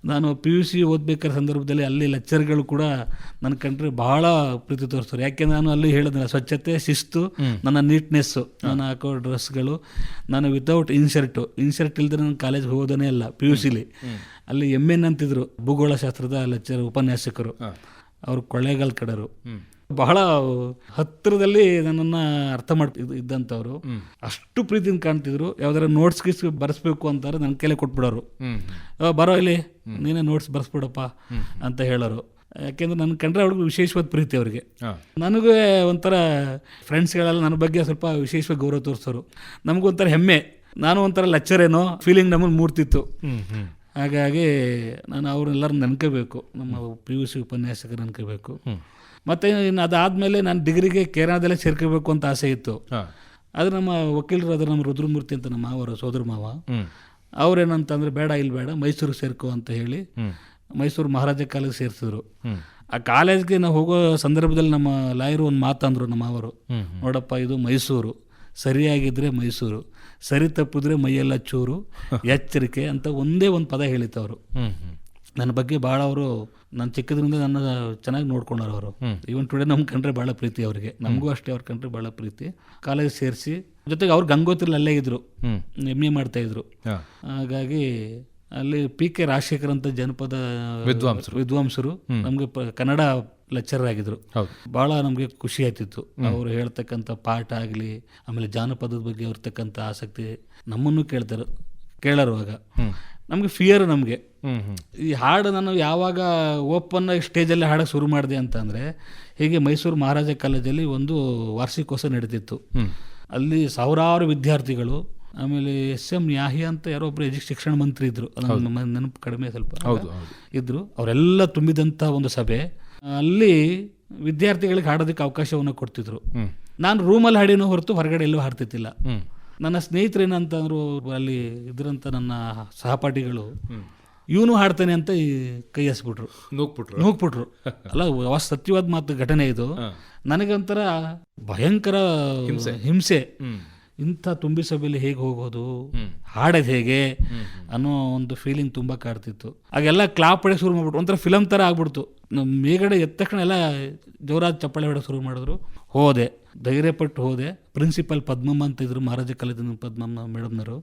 ನಾನು ಪಿ ಯು ಸಿ ಓದಬೇಕಾದ ಸಂದರ್ಭದಲ್ಲಿ ಅಲ್ಲಿ ಲೆಕ್ಚರ್ಗಳು ಕೂಡ ನನ್ನ ಕಂಡ್ರೆ ಬಹಳ ಪ್ರೀತಿ ತೋರಿಸ್ತಾರೆ. ಯಾಕೆಂದ್ರೆ ನಾನು ಅಲ್ಲಿ ಹೇಳಿದ್ರೆ ಸ್ವಚ್ಛತೆ ಶಿಸ್ತು ನನ್ನ ನೀಟ್ನೆಸ್ಸು ನಾನು ಹಾಕೋ ಡ್ರೆಸ್ಗಳು ನಾನು ವಿತೌಟ್ ಇನ್ಶರ್ಟು ಇನ್ಶರ್ಟ್ ಇಲ್ಲದೆ ನಾನು ಕಾಲೇಜ್ ಹೋಗೋದೇ ಇಲ್ಲ ಪಿ ಯು ಸಿಲಿ. ಅಲ್ಲಿ ಎಂ ಎನ್ ಅಂತಿದ್ರು ಭೂಗೋಳಶಾಸ್ತ್ರದ ಲೆಕ್ಚರ್ ಉಪನ್ಯಾಸಕರು. ಅವರು ಕೊಳ್ಳೇಗಾಲ್ ಕಡರು ಬಹಳ ಹತ್ತಿರದಲ್ಲಿ ನನ್ನನ್ನು ಅರ್ಥ ಮಾಡ್ತಿ ಇದ್ದಂಥವ್ರು. ಅಷ್ಟು ಪ್ರೀತಿಯಿಂದ ಕಾಣ್ತಿದ್ರು. ಯಾವ್ದಾರ ನೋಟ್ಸ್ ಗೀಸ್ ಬರೆಸ್ಬೇಕು ಅಂತಾರೆ ನನ್ನ ಕೈಲೇ ಕೊಟ್ಬಿಡೋರು. "ಆ, ಬರೋ ಇಲ್ಲಿ ನೀನೇ ನೋಟ್ಸ್ ಬರ್ಸ್ಬಿಡಪ್ಪ ಅಂತ ಹೇಳೋರು. ಯಾಕೆಂದ್ರೆ ನನ್ನ ಕಂಡ್ರೆ ಅವ್ರಿಗೆ ವಿಶೇಷವಾದ ಪ್ರೀತಿ ಅವ್ರಿಗೆ. ನನಗೆ ಒಂಥರ ಫ್ರೆಂಡ್ಸ್ಗಳೆಲ್ಲ ನನ್ನ ಬಗ್ಗೆ ಸ್ವಲ್ಪ ವಿಶೇಷವಾಗಿ ಗೌರವ ತೋರಿಸೋರು. ನಮಗೊಂಥರ ಹೆಮ್ಮೆ. ನಾನು ಒಂಥರ ಲೆಕ್ಚರ್ ಏನೋ ಫೀಲಿಂಗ್ ನಮ್ಮನ್ನು ಮೂರ್ತಿತ್ತು ಹಾಗಾಗಿ ನಾನು ಅವ್ರನ್ನೆಲ್ಲರೂ ನೆನ್ಕೋಬೇಕು. ನಮ್ಮ ಪಿ ಯು ಸಿ ಉಪನ್ಯಾಸಕರು ನೆನ್ಕೋಬೇಕು ಮತ್ತು ಇನ್ನು ಅದಾದಮೇಲೆ ನಾನು ಡಿಗ್ರಿಗೆ ಕೇರಳದಲ್ಲೇ ಸೇರ್ಕೋಬೇಕು ಅಂತ ಆಸೆ ಇತ್ತು. ಆದ್ರೆ ನಮ್ಮ ವಕೀಲರು ಅದ್ರ ನಮ್ಮ ರುದ್ರಮೂರ್ತಿ ಅಂತ ನಮ್ಮ ಮಾವರು ಸೋದರ ಮಾವ. ಅವ್ರೇನಂತಂದ್ರೆ ಬೇಡ ಇಲ್ಲಿ ಬೇಡ ಮೈಸೂರಿಗೆ ಸೇರ್ಕೋ ಅಂತ ಹೇಳಿ ಮೈಸೂರು ಮಹಾರಾಜ ಕಾಲೇಜ್ ಸೇರಿಸಿದ್ರು. ಆ ಕಾಲೇಜ್ಗೆ ನಾವು ಹೋಗೋ ಸಂದರ್ಭದಲ್ಲಿ ನಮ್ಮ ಲಾಯರು ಒಂದು ಮಾತಂದ್ರು ನಮ್ಮ ಅವರು ನೋಡಪ್ಪ ಇದು ಮೈಸೂರು. ಸರಿಯಾಗಿದ್ರೆ ಮೈಸೂರು. ಸರಿ ತಪ್ಪಿದ್ರೆ ಮೈಯೆಲ್ಲ ಚೂರು ಎಚ್ಚರಿಕೆ ಅಂತ ಒಂದೇ ಒಂದು ಪದ ಹೇಳಿತ್ತು. ನನ್ನ ಬಗ್ಗೆ ಭಾಳ ಅವರು ನಾನು ಚಿಕ್ಕದ್ರಿಂದ ನನ್ನ ಚೆನ್ನಾಗಿ ನೋಡ್ಕೊಂಡಾರ ಅವರು. ಈವನ್ ಟುಡೇ ನಮ್ಮ ಕಂಡ್ರೆ ಭಾಳ ಪ್ರೀತಿ ಅವರಿಗೆ. ನಮಗೂ ಅಷ್ಟೇ ಅವ್ರ ಕಂಡ್ರೆ ಭಾಳ ಪ್ರೀತಿ. ಕಾಲೇಜ್ ಸೇರಿಸಿ ಜೊತೆಗೆ ಅವ್ರು ಗಂಗೋತ್ರಿಲಿ ಅಲ್ಲೇ ಇದ್ರು. ಎಂ ಎ ಮಾಡ್ತಾ ಇದ್ರು. ಹಾಗಾಗಿ ಅಲ್ಲಿ ಪಿ ಕೆ ರಾಜಶೇಖರ್ ಅಂತ ಜನಪದ ವಿದ್ವಾಂಸರು. ವಿದ್ವಾಂಸರು ನಮಗೆ ಕನ್ನಡ ಲೆಕ್ಚರರ್ ಆಗಿದ್ರು. ಬಹಳ ನಮ್ಗೆ ಖುಷಿ ಆಯ್ತಿತ್ತು. ಅವರು ಹೇಳ್ತಕ್ಕಂಥ ಪಾಠ ಆಗಲಿ ಆಮೇಲೆ ಜಾನಪದದ ಬಗ್ಗೆ ಇರ್ತಕ್ಕಂಥ ಆಸಕ್ತಿ ನಮ್ಮನ್ನು ಕೇಳ್ತಾರೆ. ಕೇಳರುವಾಗ ನಮಗೆ ಫಿಯರ್ ನಮಗೆ. ಈ ಹಾಡು ನಾನು ಯಾವಾಗ ಓಪನ್ ಸ್ಟೇಜಲ್ಲಿ ಹಾಡಕ್ಕೆ ಶುರು ಮಾಡಿದೆ ಅಂತಂದರೆ ಹೀಗೆ ಮೈಸೂರು ಮಹಾರಾಜ ಕಾಲೇಜಲ್ಲಿ ಒಂದು ವಾರ್ಷಿಕೋತ್ಸವ ನಡೀತಿತ್ತು. ಅಲ್ಲಿ ಸಾವಿರಾರು ವಿದ್ಯಾರ್ಥಿಗಳು ಆಮೇಲೆ ಎಸ್ ಎಂ ನ್ಯಾಹಿ ಅಂತ ಯಾರೋ ಒಬ್ಬರು ಎಜು ಶಿಕ್ಷಣ ಮಂತ್ರಿ ಇದ್ರು. ನೆನಪು ಕಡಿಮೆ ಸ್ವಲ್ಪ. ಇದ್ರು. ಅವರೆಲ್ಲ ತುಂಬಿದಂಥ ಒಂದು ಸಭೆ. ಅಲ್ಲಿ ವಿದ್ಯಾರ್ಥಿಗಳಿಗೆ ಹಾಡೋದಕ್ಕೆ ಅವಕಾಶವನ್ನು ಕೊಡ್ತಿದ್ರು. ನಾನು ರೂಮಲ್ಲಿ ಹಾಡಿನೂ ಹೊರತು ಹೊರಗಡೆ ಎಲ್ಲೂ ಹಾಡ್ತಿದ್ದಿಲ್ಲ. ನನ್ನ ಸ್ನೇಹಿತರೇನಂತಂದ್ರು ಅಲ್ಲಿ ಇದ್ರಂತ ನನ್ನ ಸಹಪಾಠಿಗಳು ಇವನು ಹಾಡ್ತಾನೆ ಅಂತ ಈ ಕೈ ಹಸ್ಬಿಟ್ರು ನೂಕ್ಬಿಟ್ರು. ನೂಕ್ಬಿಟ್ರು. ಅಲ್ಲ ಸತ್ಯವಾದ ಮಾತು ಘಟನೆ ಇದು. ನನಗಂತರ ಭಯಂಕರ ಹಿಂಸೆ. ಇಂಥ ತುಂಬಿ ಸಭೆಯಲ್ಲಿ ಹೇಗೆ ಹೋಗೋದು ಹಾಡೋದು ಹೇಗೆ ಅನ್ನೋ ಒಂದು ಫೀಲಿಂಗ್ ತುಂಬಾ ಕಾಡ್ತಿತ್ತು. ಆಗೆಲ್ಲ ಕ್ಲಾಪ್ ಹೊಡೆ ಶುರು ಮಾಡ್ಬಿಟ್ಟು ಒಂಥರ ಫಿಲಮ್ ಥರ ಆಗ್ಬಿಡ್ತು. ನಮ್ಮ ಮೇಗಡೆ ಎದ್ದ ತಕ್ಷಣ ಎಲ್ಲ ಜೋರಾದ ಚಪ್ಪಾಳೆ ಹೊಡೆ ಶುರು ಮಾಡಿದ್ರು. ಹೋದೆ. ಧೈರ್ಯಪಟ್ಟು ಹೋದೆ. ಪ್ರಿನ್ಸಿಪಲ್ ಪದ್ಮಮ್ಮ ಅಂತ ಇದ್ರು ಮಹಾರಾಜ ಕಲಿತ ಪದ್ಮಮ್ಮ ಮೇಡಮ್ನವರು.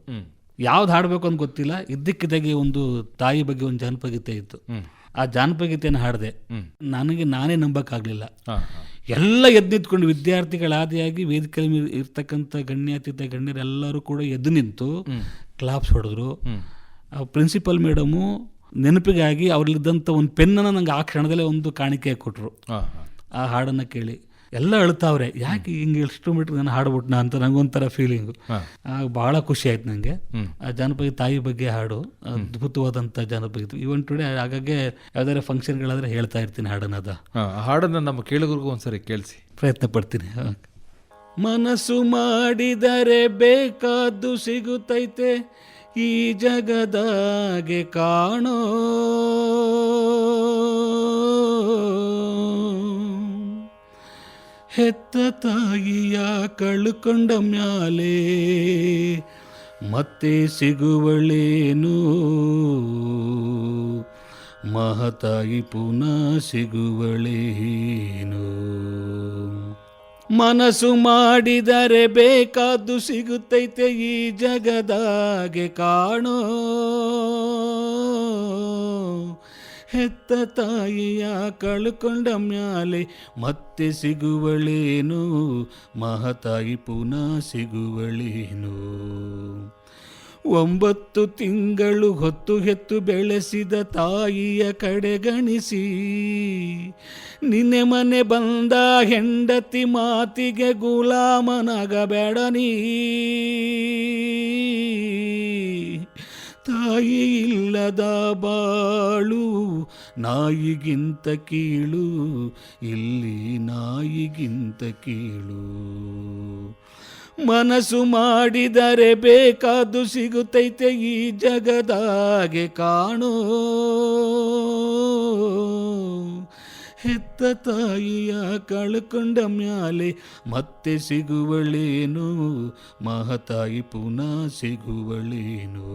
ಯಾವ್ದು ಹಾಡಬೇಕು ಅಂತ ಗೊತ್ತಿಲ್ಲ. ಇದ್ದಕ್ಕಿದ್ದಾಗೆ ಒಂದು ತಾಯಿ ಬಗ್ಗೆ ಒಂದು ಜನಪದ ಗೀತೆ ಇತ್ತು ಆ ಜಾನಪದ ಗೀತೆಯನ್ನು ಹಾಡಿದೆ ನನಗೆ ನಾನೇ ನಂಬಕ್ಕಾಗಲಿಲ್ಲ. ಎಲ್ಲ ಎದ್ದು ನಿಂತ್ಕೊಂಡು ವಿದ್ಯಾರ್ಥಿಗಳಾದಿಯಾಗಿ ವೇದಿಕೆ ಇರ್ತಕ್ಕಂಥ ಗಣ್ಯಾತೀತ ಗಣ್ಯರೆಲ್ಲರೂ ಕೂಡ ಎದ್ದು ನಿಂತು ಕ್ಲಾಪ್ಸ್ ಹೊಡೆದ್ರು. ಪ್ರಿನ್ಸಿಪಲ್ ಮೇಡಮು ನೆನಪಿಗಾಗಿ ಅವರಲ್ಲಿದ್ದಂಥ ಒಂದು ಪೆನ್ನನ್ನು ನಂಗೆ ಆ ಕ್ಷಣದಲ್ಲೇ ಒಂದು ಕಾಣಿಕೆ ಕೊಟ್ಟರು ಆ ಹಾಡನ್ನು ಕೇಳಿ. ಎಲ್ಲ ಅಳ್ತಾವ್ರೆ. ಯಾಕೆ ಹಿಂಗೆ ಎಷ್ಟು ಮೀಟ್ರ್ ನಾನು ಹಾಡ್ಬಿಟ್ನ ಅಂತ ನಂಗೊಂಥರ ಫೀಲಿಂಗು ಆಗ ಭಾಳ ಖುಷಿ ಆಯ್ತು ನನಗೆ ಆ ಜಾನಪದ ತಾಯಿ ಬಗ್ಗೆ ಹಾಡು ಅದ್ಭುತವಾದಂಥ ಜಾನಪದ ಇವನ್ ಟುಡೇ ಹಾಗಾಗಿ ಯಾವ್ದಾದ್ರು ಫಂಕ್ಷನ್ಗಳಾದ್ರೆ ಹೇಳ್ತಾ ಇರ್ತೀನಿ ಹಾಡನ್ನ ಅದ ಹಾ ಆ ಹಾಡನ್ನ ನಮ್ಮ ಕೇಳುಗರಿಗೂ ಒಂದ್ಸರಿ ಕೇಳಿಸಿ. ಪ್ರಯತ್ನ ಪಡ್ತೀನಿ. ಮನಸ್ಸು ಮಾಡಿದರೆ ಬೇಕಾದ್ದು ಸಿಗುತ್ತೈತೆ ಈ ಜಗದಾಗೆ ಕಾಣೋ. ಹೆತ್ತ ತಾಯಿಯ ಕಳ್ಕೊಂಡ ಮ್ಯಾಲೆ ಮತ್ತೆ ಸಿಗುವಳೇನು? ಮಹತಾಯಿ ಪುನಃ ಸಿಗುವಳೇನು? ಮನಸ್ಸು ಮಾಡಿದರೆ ಬೇಕಾದ್ದು ಸಿಗುತ್ತೈತೆ ಈ ಜಗದಾಗೆ ಕಾಣೋ. ಹೆತ್ತ ತಾಯಿಯ ಕಳ್ಕೊಂಡ ಮ್ಯಾಲೆ ಮತ್ತೆ ಸಿಗುವಳೇನು? ಮಹತಾಯಿ ಪುನಃ ಸಿಗುವಳೇನು? ಒಂಬತ್ತು ತಿಂಗಳು ಹೊತ್ತು ಹೆತ್ತು ಬೆಳೆಸಿದ ತಾಯಿಯ ಕಡೆಗಣಿಸಿ ನಿನ್ನೆ ಮನೆ ಬಂದ ಹೆಂಡತಿ ಮಾತಿಗೆ ಗುಲಾಮನಾಗಬೇಡ ನೀ. ತಾಯಿ ಇಲ್ಲದ ಬಾಳು, ನಾಯಿಗಿಂತ ಕೀಳು, ಇಲ್ಲಿ ನಾಯಿಗಿಂತ ಕೀಳು. ಮನಸ್ಸು ಮಾಡಿದರೆ ಬೇಕಾದು ಸಿಗುತ್ತೈತೆ ಈ ಜಗದಾಗೆ ಕಾಣೋ. ಹೆತ್ತ ತಾಯಿಯ ಕಳ್ಕೊಂಡ ಮ್ಯಾಲೆ ಮತ್ತೆ ಸಿಗುವಳೇನು? ಮಹತಾಯಿ ಪುನಃ ಸಿಗುವಳೇನು?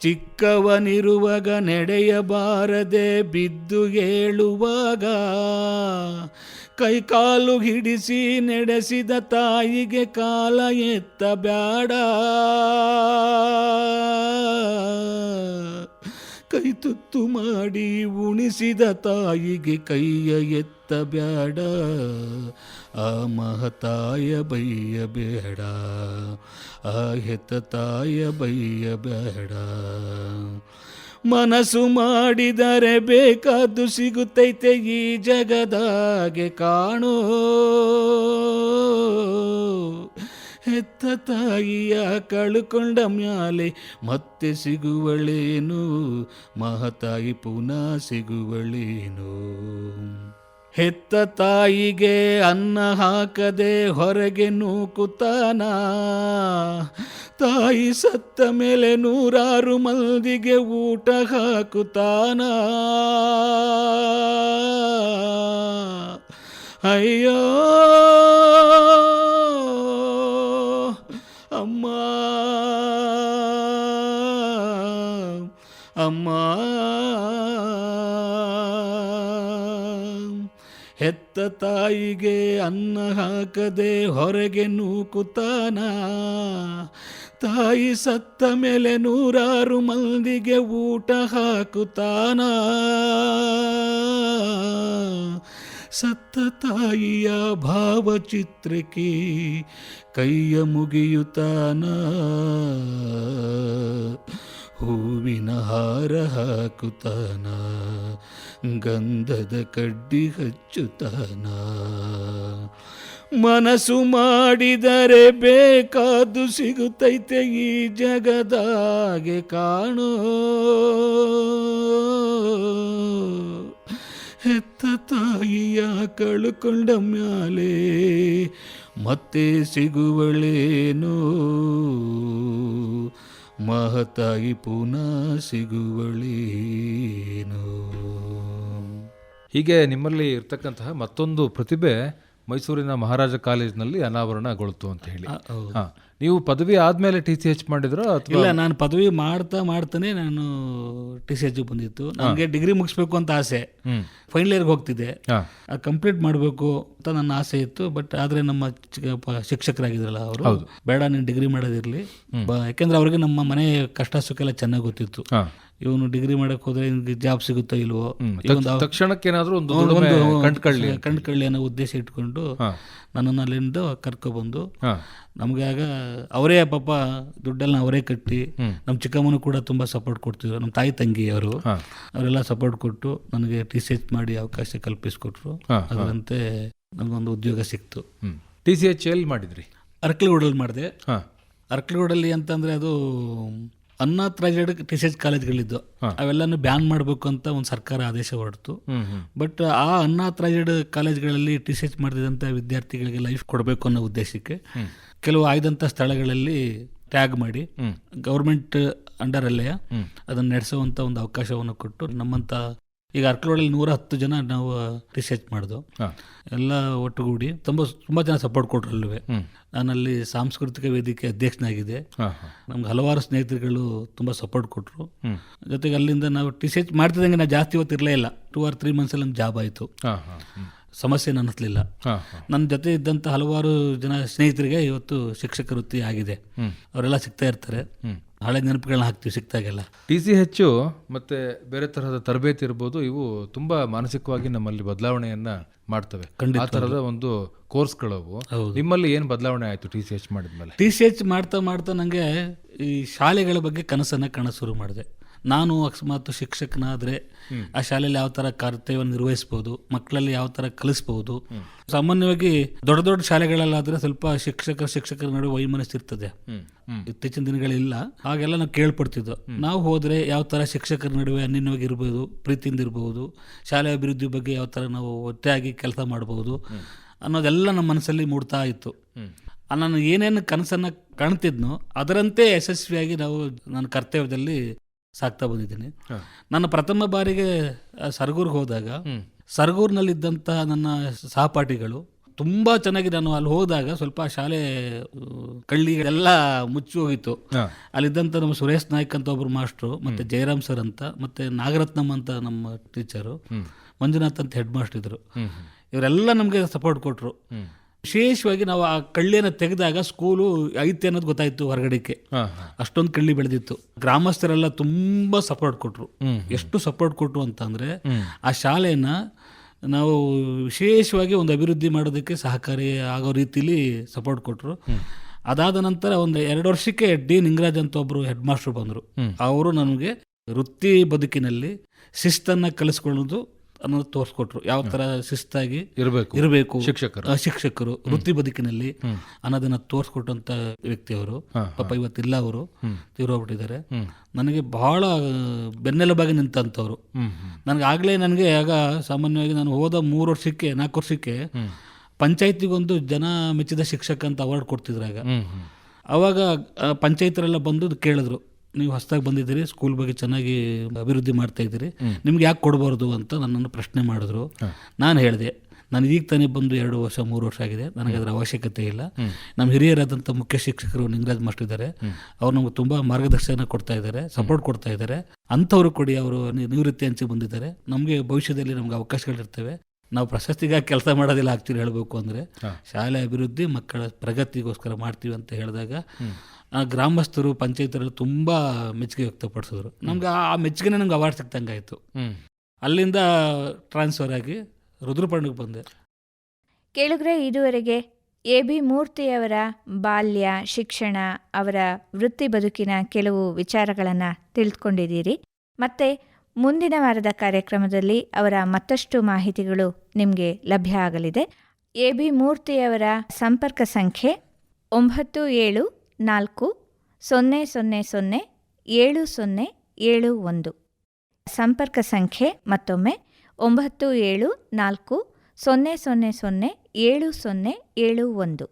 ಚಿಕ್ಕವನಿರುವಾಗ ನಡೆಯಬಾರದೆ ಬಿದ್ದು ಹೇಳುವಾಗ ಕೈಕಾಲು ಹಿಡಿಸಿ ನಡೆಸಿದ ತಾಯಿಗೆ ಕಾಲ ಎತ್ತ ಬ್ಯಾಡ ಕೈ ತುತ್ತು ಮಾಡಿ ಉಣಿಸಿದ ತಾಯಿಗೆ ಕೈಯ ಎತ್ತ ಬ್ಯಾಡ. ಆ ಮಹತಾಯ ಬೈಯ ಬೇಡ. ಆ ಹೆತ್ತ ತಾಯ ಬೈಯ ಬೇಡ ಮನಸ್ಸು ಮಾಡಿದರೆ ಬೇಕಾದ್ದು ಸಿಗುತ್ತೈತೆ ಈ ಜಗದಾಗೆ ಕಾಣೋ. ಹೆತ್ತ ತಾಯಿಯ ಕಳುಕೊಂಡ ಮ್ಯಾಲೆ ಮತ್ತೆ ಸಿಗುವಳೇನು? ಮಹತಾಯಿ ಪುನಃ ಸಿಗುವಳೇನು? ಹೆತ್ತ ತಾಯಿಗೆ ಅನ್ನ ಹಾಕದೆ ಹೊರಗೆ ನೂಕುತ್ತಾನ? ತಾಯಿ ಸತ್ತ ಮೇಲೆ ನೂರಾರು ಮಂದಿಗೆ ಊಟ ಹಾಕುತ್ತಾನ? ಅಯ್ಯೋ! ಅಮ್ಮ. ಅಮ್ಮ. ಹೆತ್ತ ತಾಯಿಗೆ ಅನ್ನ ಹಾಕದೆ ಹೊರಗೆ ನೂಕುತ್ತಾನ. ತಾಯಿ ಸತ್ತ ಮೇಲೆ ನೂರಾರು ಮಂದಿಗೆ ಊಟ ಹಾಕುತ್ತಾನ. ಸತ್ತ ತಾಯಿಯ ಭಾವಚಿತ್ರಕ್ಕೆ ಕೈಯ ಮುಗಿಯುತ್ತಾನ. ಹೂವಿನ ಹಾರ ಹಾಕುತ್ತಾನ, ಗಂಧದ ಕಡ್ಡಿ ಹಚ್ಚುತ್ತಾನ. ಮನಸ್ಸು ಮಾಡಿದರೆ ಬೇಕಾದು ಸಿಗುತ್ತೈತೆ ಈ ಜಗದಾಗೆ ಕಾಣೋ. ಹೆತ್ತ ತಾಯಿಯ ಕಳುಕೊಂಡ ಮ್ಯಾಲೆ ಮತ್ತೆ ಸಿಗುವಳೇನೋ? ಮಹತಾಯಿ ಪುನಃ ಸಿಗುವಳೇನೋ? ಹೀಗೆ ನಿಮ್ಮಲ್ಲಿ ಇರ್ತಕ್ಕಂತಹ ಮತ್ತೊಂದು ಪ್ರತಿಭೆ ಮೈಸೂರಿನ ಮಹಾರಾಜ ಕಾಲೇಜಿನಲ್ಲಿ ಅನಾವರಣಗೊಳ್ತು ಅಂತ ಹೇಳಿ. ಹಾ ನೀವು ಪದವಿ ಆದ್ಮೇಲೆ ಟಿ ಸಿ ಎಚ್ ಮಾಡಿದ್ರು ಇಲ್ಲ ನಾನು ಪದವಿ ಮಾಡ್ತಾ ಮಾಡ್ತಾನೆ ನಾನು ಟಿ ಸಿ ಎಚ್ ಬಂದಿತ್ತು. ನನಗೆ ಡಿಗ್ರಿ ಮುಗಿಸ್ಬೇಕು ಅಂತ ಆಸೆ. ಫೈನಲ್ ಇಯರ್ಗೆ ಹೋಗ್ತಿದ್ದೆ. ಕಂಪ್ಲೀಟ್ ಮಾಡಬೇಕು ಅಂತ ನನ್ನ ಆಸೆ ಇತ್ತು ಬಟ್ ಆದರೆ ನಮ್ಮ ಶಿಕ್ಷಕರಾಗಿದ್ರಲ್ಲ ಅವರು. ಬೇಡ ನೀನು ಡಿಗ್ರಿ ಮಾಡೋದಿರಲಿ. ಯಾಕೆಂದ್ರೆ ಅವ್ರಿಗೆ ನಮ್ಮ ಮನೆ ಕಷ್ಟ ಸುಖ ಎಲ್ಲ ಚೆನ್ನಾಗಿ ಗೊತ್ತಿತ್ತು. ಇವನು ಡಿಗ್ರಿ ಮಾಡಕ್ ಹೋದ್ರೆ ಇವ್ನಿಗೆ ಜಾಬ್ ಸಿಗುತ್ತೋ ಇಲ್ವೋ? ತಕ್ಷಣಕ್ಕೆ ಈ ಒಂದು ಕಂಡ್ಕೊಳ್ಳಿ ಕಂಡ್ಕೊಳ್ಳಿ ಅನ್ನೋ ಉದ್ದೇಶ ಇಟ್ಕೊಂಡು. ನನ್ನನ್ನು ಅಲ್ಲಿಂದ ಕರ್ಕೊಬಂದು. ನಮಗೆ ಆಗ ಅವರೇ ಪಾಪ ದುಡ್ಡೆಲ್ಲ ಅವರೇ ಕಟ್ಟಿ ನಮ್ಮ ಚಿಕ್ಕಮ್ಮನೂ ಕೂಡ ತುಂಬ ಸಪೋರ್ಟ್ ಕೊಡ್ತಿದ್ರು. ನಮ್ಮ ತಾಯಿ ತಂಗಿ ಅವರು ಅವರೆಲ್ಲ ಸಪೋರ್ಟ್ ಕೊಟ್ಟು ನನಗೆ ಟಿ ಸಿ ಎಚ್ ಮಾಡಿ ಅವಕಾಶ ಕಲ್ಪಿಸ್ಕೊಟ್ರು. ಅದರಂತೆ ನನಗೊಂದು ಉದ್ಯೋಗ ಸಿಕ್ತು. ಟಿ ಸಿ ಎಚ್ ಎಲ್ಲಿ ಮಾಡಿದ್ರಿ? ಅರ್ಕಲಗೂಡಲ್ಲಿ ಮಾಡಿದೆ. ಅರ್ಕಲಗೂಡಲ್ಲಿ ಅಂತಂದ್ರೆ ಅದು ಅನ್ನಾಥರೈಸ್ಡ್ ಟಿ ಸಿ ಎಚ್ ಕಾಲೇಜ್ಗಳಿದ್ದು ಅವೆಲ್ಲನೂ ಬ್ಯಾನ್ ಮಾಡಬೇಕು ಅಂತ ಒಂದು ಸರ್ಕಾರ ಆದೇಶ ಹೊರಡ್ತು. ಬಟ್ ಆ ಅನ್ನಾಥರೈಸ್ಡ್ ಕಾಲೇಜ್ಗಳಲ್ಲಿ ಟಿ ಸಿ ಎಚ್ ಮಾಡಿದಂಥ ವಿದ್ಯಾರ್ಥಿಗಳಿಗೆ ಲೈಫ್ ಕೊಡಬೇಕು ಅನ್ನೋ ಉದ್ದೇಶಕ್ಕೆ ಕೆಲವು ಆಯ್ದಂಥ ಸ್ಥಳಗಳಲ್ಲಿ ಟ್ಯಾಗ್ ಮಾಡಿ ಗೌರ್ಮೆಂಟ್ ಅಂಡರಲ್ಲೇ ಅದನ್ನು ನಡೆಸುವಂಥ ಒಂದು ಅವಕಾಶವನ್ನು ಕೊಟ್ಟು ನಮ್ಮಂಥ ಈಗ ಅರ್ಕಲೋಡಲ್ಲಿ ನೂರ ಹತ್ತು ಜನ ನಾವು ರಿಸರ್ಚ್ ಮಾಡಿದ್ವು. ಎಲ್ಲ ಒಟ್ಟುಗೂಡಿ ತುಂಬ ತುಂಬ ಜನ ಸಪೋರ್ಟ್ ಹ್ಮ್. ನಾನಲ್ಲಿ ಸಾಂಸ್ಕೃತಿಕ ವೇದಿಕೆ ಅಧ್ಯಕ್ಷನಾಗಿದೆ ನಮ್ಗೆ ಹಲವಾರು ಸ್ನೇಹಿತರುಗಳು ತುಂಬ ಸಪೋರ್ಟ್ ಕೊಟ್ಟರು ಜೊತೆಗೆ ಅಲ್ಲಿಂದ ನಾವು ರಿಸರ್ಚ್ ಮಾಡ್ತಿದ್ದಂಗೆ ನಾವು ಜಾಸ್ತಿ ಹೊತ್ತು ಇರಲೇ ಇಲ್ಲ ಟೂ ಆರ್ ತ್ರೀ ಮಂತ್ಸಲ್ಲಿ ನಮ್ಗೆ ಜಾಬ್ ಆಯಿತು. ಸಮಸ್ಯೆ ಅನ್ನಿಸ್ಲಿಲ್ಲ ನನ್ನ ಜೊತೆ ಇದ್ದಂಥ ಹಲವಾರು ಜನ ಸ್ನೇಹಿತರಿಗೆ ಇವತ್ತು ಶಿಕ್ಷಕ ವೃತ್ತಿ ಆಗಿದೆ. ಅವರೆಲ್ಲ ಸಿಗ್ತಾ ಇರ್ತಾರೆ. ಹಳೆ ನೆನಪುಗಳನ್ನ ಹಾಕ್ತೀವಿ ಸಿಕ್ತಾಗೆಲ್ಲ ಟಿ ಸಿ ಹೆಚ್ಚು ಮತ್ತೆ ಬೇರೆ ತರಹದ ತರಬೇತಿ ಇರ್ಬೋದು ಇವು ತುಂಬಾ ಮಾನಸಿಕವಾಗಿ ನಮ್ಮಲ್ಲಿ ಬದಲಾವಣೆಯನ್ನ ಮಾಡ್ತವೆ. ಆ ತರದ ಒಂದು ಕೋರ್ಸ್ಗಳವು. ನಿಮ್ಮಲ್ಲಿ ಏನು ಬದಲಾವಣೆ ಆಯ್ತು ಟಿ ಸಿ ಎಚ್ ಮಾಡಿದ್ಮೇಲೆ? ಟಿ ಸಿ ಎಚ್ ಮಾಡ್ತಾ ಮಾಡ್ತಾ ನನಗೆ ಈ ಶಾಲೆಗಳ ಬಗ್ಗೆ ಕನಸನ್ನ ಕಾಣ ಶುರು ಮಾಡಿದೆ. ನಾನು ಅಕಸ್ಮಾತ್ ಶಿಕ್ಷಕನಾದರೆ ಆ ಶಾಲೆಯಲ್ಲಿ ಯಾವ ಥರ ಕರ್ತವ್ಯವನ್ನು ನಿರ್ವಹಿಸ್ಬೋದು ಮಕ್ಕಳಲ್ಲಿ ಯಾವ ಥರ ಕಲಿಸ್ಬೋದು. ಸಾಮಾನ್ಯವಾಗಿ ದೊಡ್ಡ ದೊಡ್ಡ ಶಾಲೆಗಳಲ್ಲಾದರೆ ಸ್ವಲ್ಪ ಶಿಕ್ಷಕ ಶಿಕ್ಷಕರ ನಡುವೆ ವೈಮನಸ್ ಹ್ಮ್ ಇತ್ತೀಚಿನ ದಿನಗಳಿಲ್ಲ. ಹಾಗೆಲ್ಲ ನಾವು ಕೇಳ್ಪಡ್ತಿದ್ದೋ. ನಾವು ಹೋದರೆ ಯಾವ ಥರ ಶಿಕ್ಷಕರ ನಡುವೆ ಅನ್ಯವಾಗಿ ಇರ್ಬೋದು ಪ್ರೀತಿಯಿಂದ ಇರ್ಬೋದು ಶಾಲೆ ಅಭಿವೃದ್ಧಿ ಬಗ್ಗೆ ಯಾವ ಥರ ನಾವು ಒತ್ತೆಯಾಗಿ ಕೆಲಸ ಮಾಡ್ಬೋದು ಅನ್ನೋದೆಲ್ಲ ನಮ್ಮ ಮನಸ್ಸಲ್ಲಿ ಮೂಡ್ತಾ ಇತ್ತು. ನಾನು ಏನೇನು ಕನಸನ್ನು ಕಾಣ್ತಿದ್ನೋ ಅದರಂತೆ ಯಶಸ್ವಿಯಾಗಿ ನಾವು ನನ್ನ ಕರ್ತವ್ಯದಲ್ಲಿ ಸಾಕ್ತಾ ಬಂದಿದ್ದೀನಿ. ನಾನು ನನ್ನ ಪ್ರಥಮ ಬಾರಿಗೆ ಸರ್ಗೂರ್ಗೆ ಹೋದಾಗ ಸರ್ಗೂರ್ನಲ್ಲಿದ್ದಂಥ ನನ್ನ ಸಹಪಾಠಿಗಳು ತುಂಬ ಚೆನ್ನಾಗಿ ನಾನು ಅಲ್ಲಿ ಹೋದಾಗ ಸ್ವಲ್ಪ ಶಾಲೆ ಕಳ್ಳಿಗಳೆಲ್ಲ ಮುಚ್ಚಿ ಹೋಗಿತ್ತು. ಅಲ್ಲಿದ್ದಂಥ ನಮ್ಮ ಸುರೇಶ್ ನಾಯ್ಕ್ ಅಂತ ಒಬ್ರು ಮಾಸ್ಟ್ರು ಮತ್ತೆ ಜಯರಾಮ್ ಸರ್ ಅಂತ ಮತ್ತೆ ನಾಗರತ್ನಮ್ ಅಂತ ನಮ್ಮ ಟೀಚರು ಮಂಜುನಾಥ್ ಅಂತ ಹೆಡ್ ಮಾಸ್ಟರ್ ಇದ್ರು. ಹ್ಮ್ ಇವರೆಲ್ಲ ನಮಗೆ ಸಪೋರ್ಟ್ ಕೊಟ್ಟರು ವಿಶೇಷವಾಗಿ ನಾವು ಆ ಕಳ್ಳಿಯನ್ನು ತೆಗೆದಾಗ ಸ್ಕೂಲು ಐತೆ ಅನ್ನೋದು ಗೊತ್ತಾಯಿತು ಹೊರಗಡೆಗೆ ಅಷ್ಟೊಂದು ಕಳ್ಳಿ ಬೆಳೆದಿತ್ತು. ಗ್ರಾಮಸ್ಥರೆಲ್ಲ ತುಂಬ ಸಪೋರ್ಟ್ ಕೊಟ್ಟರು ಎಷ್ಟು ಸಪೋರ್ಟ್ ಕೊಟ್ಟರು ಅಂತಂದರೆ ಆ ಶಾಲೆನ ನಾವು ವಿಶೇಷವಾಗಿ ಒಂದು ಅಭಿವೃದ್ಧಿ ಮಾಡೋದಕ್ಕೆ ಸಹಕಾರಿ ಆಗೋ ರೀತಿಲಿ ಸಪೋರ್ಟ್ ಕೊಟ್ಟರು ಅದಾದ ನಂತರ ಒಂದು ಎರಡು ವರ್ಷಕ್ಕೆ ಡಿ. ನಿಂಗರಾಜ್ ಅಂತ ಒಬ್ಬರು ಹೆಡ್ ಮಾಸ್ಟರ್ ಬಂದರು ಅವರು ನನಗೆ ವೃತ್ತಿ ಬದುಕಿನಲ್ಲಿ ಶಿಸ್ತನ್ನು ಕಲಿಸ್ಕೊಳ್ಳೋದು ಅನ್ನೋದು ತೋರಿಸ್ಕೊಟ್ರು. ಯಾವ ಥರ ಶಿಸ್ತಾಗಿ ಇರಬೇಕು. ಇರಬೇಕು. ಶಿಕ್ಷಕರು. ಶಿಕ್ಷಕರು ವೃತ್ತಿ ಬದುಕಿನಲ್ಲಿ ಅನ್ನೋದನ್ನ ತೋರಿಸ್ಕೊಟ್ಟಂತ ವ್ಯಕ್ತಿಯವರು ಪಾಪ ಇವತ್ತಿಲ್ಲ ಅವರು. ತೀರೋಗ್ಬಿಟ್ಟಿದ್ದಾರೆ ನನಗೆ ಬಹಳ ಬೆನ್ನೆಲುಬಾಗಿ ನಿಂತಂಥವ್ರು. ನನಗೆ ಆಗಲೇ ನನಗೆ ಆಗ ಸಾಮಾನ್ಯವಾಗಿ ನಾನು ಹೋದ ಮೂರು ವರ್ಷಕ್ಕೆ ನಾಲ್ಕು ವರ್ಷಕ್ಕೆ ಪಂಚಾಯತಿಗೊಂದು ಜನ ಮೆಚ್ಚಿದ ಶಿಕ್ಷಕ ಅಂತ ಅವಾರ್ಡ್ ಕೊಡ್ತಿದ್ರಾಗ ಅವಾಗ ಪಂಚಾಯತರೆಲ್ಲ ಬಂದು ಕೇಳಿದ್ರು. ನೀವು ಹೊಸದಾಗಿ ಬಂದಿದ್ದೀರಿ ಸ್ಕೂಲ್ ಬಗ್ಗೆ ಚೆನ್ನಾಗಿ ಅಭಿವೃದ್ಧಿ ಮಾಡ್ತಾ ಇದ್ದೀರಿ. ನಿಮ್ಗೆ ಯಾಕೆ ಕೊಡಬಾರ್ದು ಅಂತ ನನ್ನನ್ನು ಪ್ರಶ್ನೆ ಮಾಡಿದ್ರು. ನಾನು ಹೇಳಿದೆ ನಾನು ಈಗ ತಾನೇ ಬಂದು ಎರಡು ವರ್ಷ ಮೂರು ವರ್ಷ ಆಗಿದೆ. ನನಗೆ ಅದರ ಅವಶ್ಯಕತೆ ಇಲ್ಲ. ನಮ್ಮ ಹಿರಿಯರಾದಂಥ ಮುಖ್ಯ ಶಿಕ್ಷಕರು ನಿಂಗರಾಜ್ ಮಾಸ್ಟರ್ ಇದ್ದಾರೆ. ಅವ್ರು ನಮಗೆ ತುಂಬ ಮಾರ್ಗದರ್ಶನ ಕೊಡ್ತಾ ಇದ್ದಾರೆ ಸಪೋರ್ಟ್ ಕೊಡ್ತಾ ಇದ್ದಾರೆ. ಅಂಥವ್ರು ಕೊಡಿ ಅವರು ನಿವೃತ್ತಿ ಹಂಚಿ ಬಂದಿದ್ದಾರೆ. ನಮಗೆ ಭವಿಷ್ಯದಲ್ಲಿ ನಮ್ಗೆ ಅವಕಾಶಗಳಿರ್ತವೆ ನಾವು ಪ್ರಶಸ್ತಿಗಾಗಿ ಕೆಲಸ ಮಾಡೋದಿಲ್ಲ ಆಕ್ಚುಲಿ ಹೇಳಬೇಕು ಅಂದರೆ. ಶಾಲೆ ಅಭಿವೃದ್ಧಿ ಮಕ್ಕಳ ಪ್ರಗತಿಗೋಸ್ಕರ ಮಾಡ್ತೀವಿ ಅಂತ ಹೇಳಿದಾಗ ಗ್ರಾಮಸ್ಥರು ಪಂಚಾಯತರು ತುಂಬ ಮೆಚ್ಚುಗೆ ವ್ಯಕ್ತಪಡಿಸಿದ್ರು. ನಮ್ಗೆ ಆ ಮೆಚ್ಚುಗೆನೆ ನಮ್ಗೆ ಅವಾರ್ಡ್ ಸಿಕ್ತಂಗೆ ಆಯಿತು ಅಲ್ಲಿಂದ ಟ್ರಾನ್ಸ್ಫರ್ ಆಗಿ ರುದ್ರಪರ್ಣಕ್ಕೆ ಬಂದೆ. ಕೇಳಿದ್ರೆ ಇದುವರೆಗೆ ಎ ಬಿ ಮೂರ್ತಿಯವರ ಬಾಲ್ಯ ಶಿಕ್ಷಣ ಅವರ ವೃತ್ತಿ ಬದುಕಿನ ಕೆಲವು ವಿಚಾರಗಳನ್ನು ತಿಳಿದುಕೊಂಡಿದ್ದೀರಿ. ಮತ್ತೆ ಮುಂದಿನ ವಾರದ ಕಾರ್ಯಕ್ರಮದಲ್ಲಿ ಅವರ ಮತ್ತಷ್ಟು ಮಾಹಿತಿಗಳು ನಿಮಗೆ ಲಭ್ಯ ಆಗಲಿದೆ. ಎ ಬಿ ಮೂರ್ತಿಯವರ ಸಂಪರ್ಕ ಸಂಖ್ಯೆ ಒಂಬತ್ತು ಏಳು ನಾಲ್ಕು, ಸೊನ್ನೆ ಸೊನ್ನೆ ಸೊನ್ನೆ, ಏಳು ಸೊನ್ನೆ, ಏಳು, ಒಂದು. ಸಂಪರ್ಕ ಸಂಖ್ಯೆ ಮತ್ತೊಮ್ಮೆ, ಒಂಬತ್ತು, ಏಳು, ನಾಲ್ಕು, ಸೊನ್ನೆ ಸೊನ್ನೆ ಸೊನ್ನೆ, ಏಳು ಸೊನ್ನೆ, ಏಳು, ಒಂದು.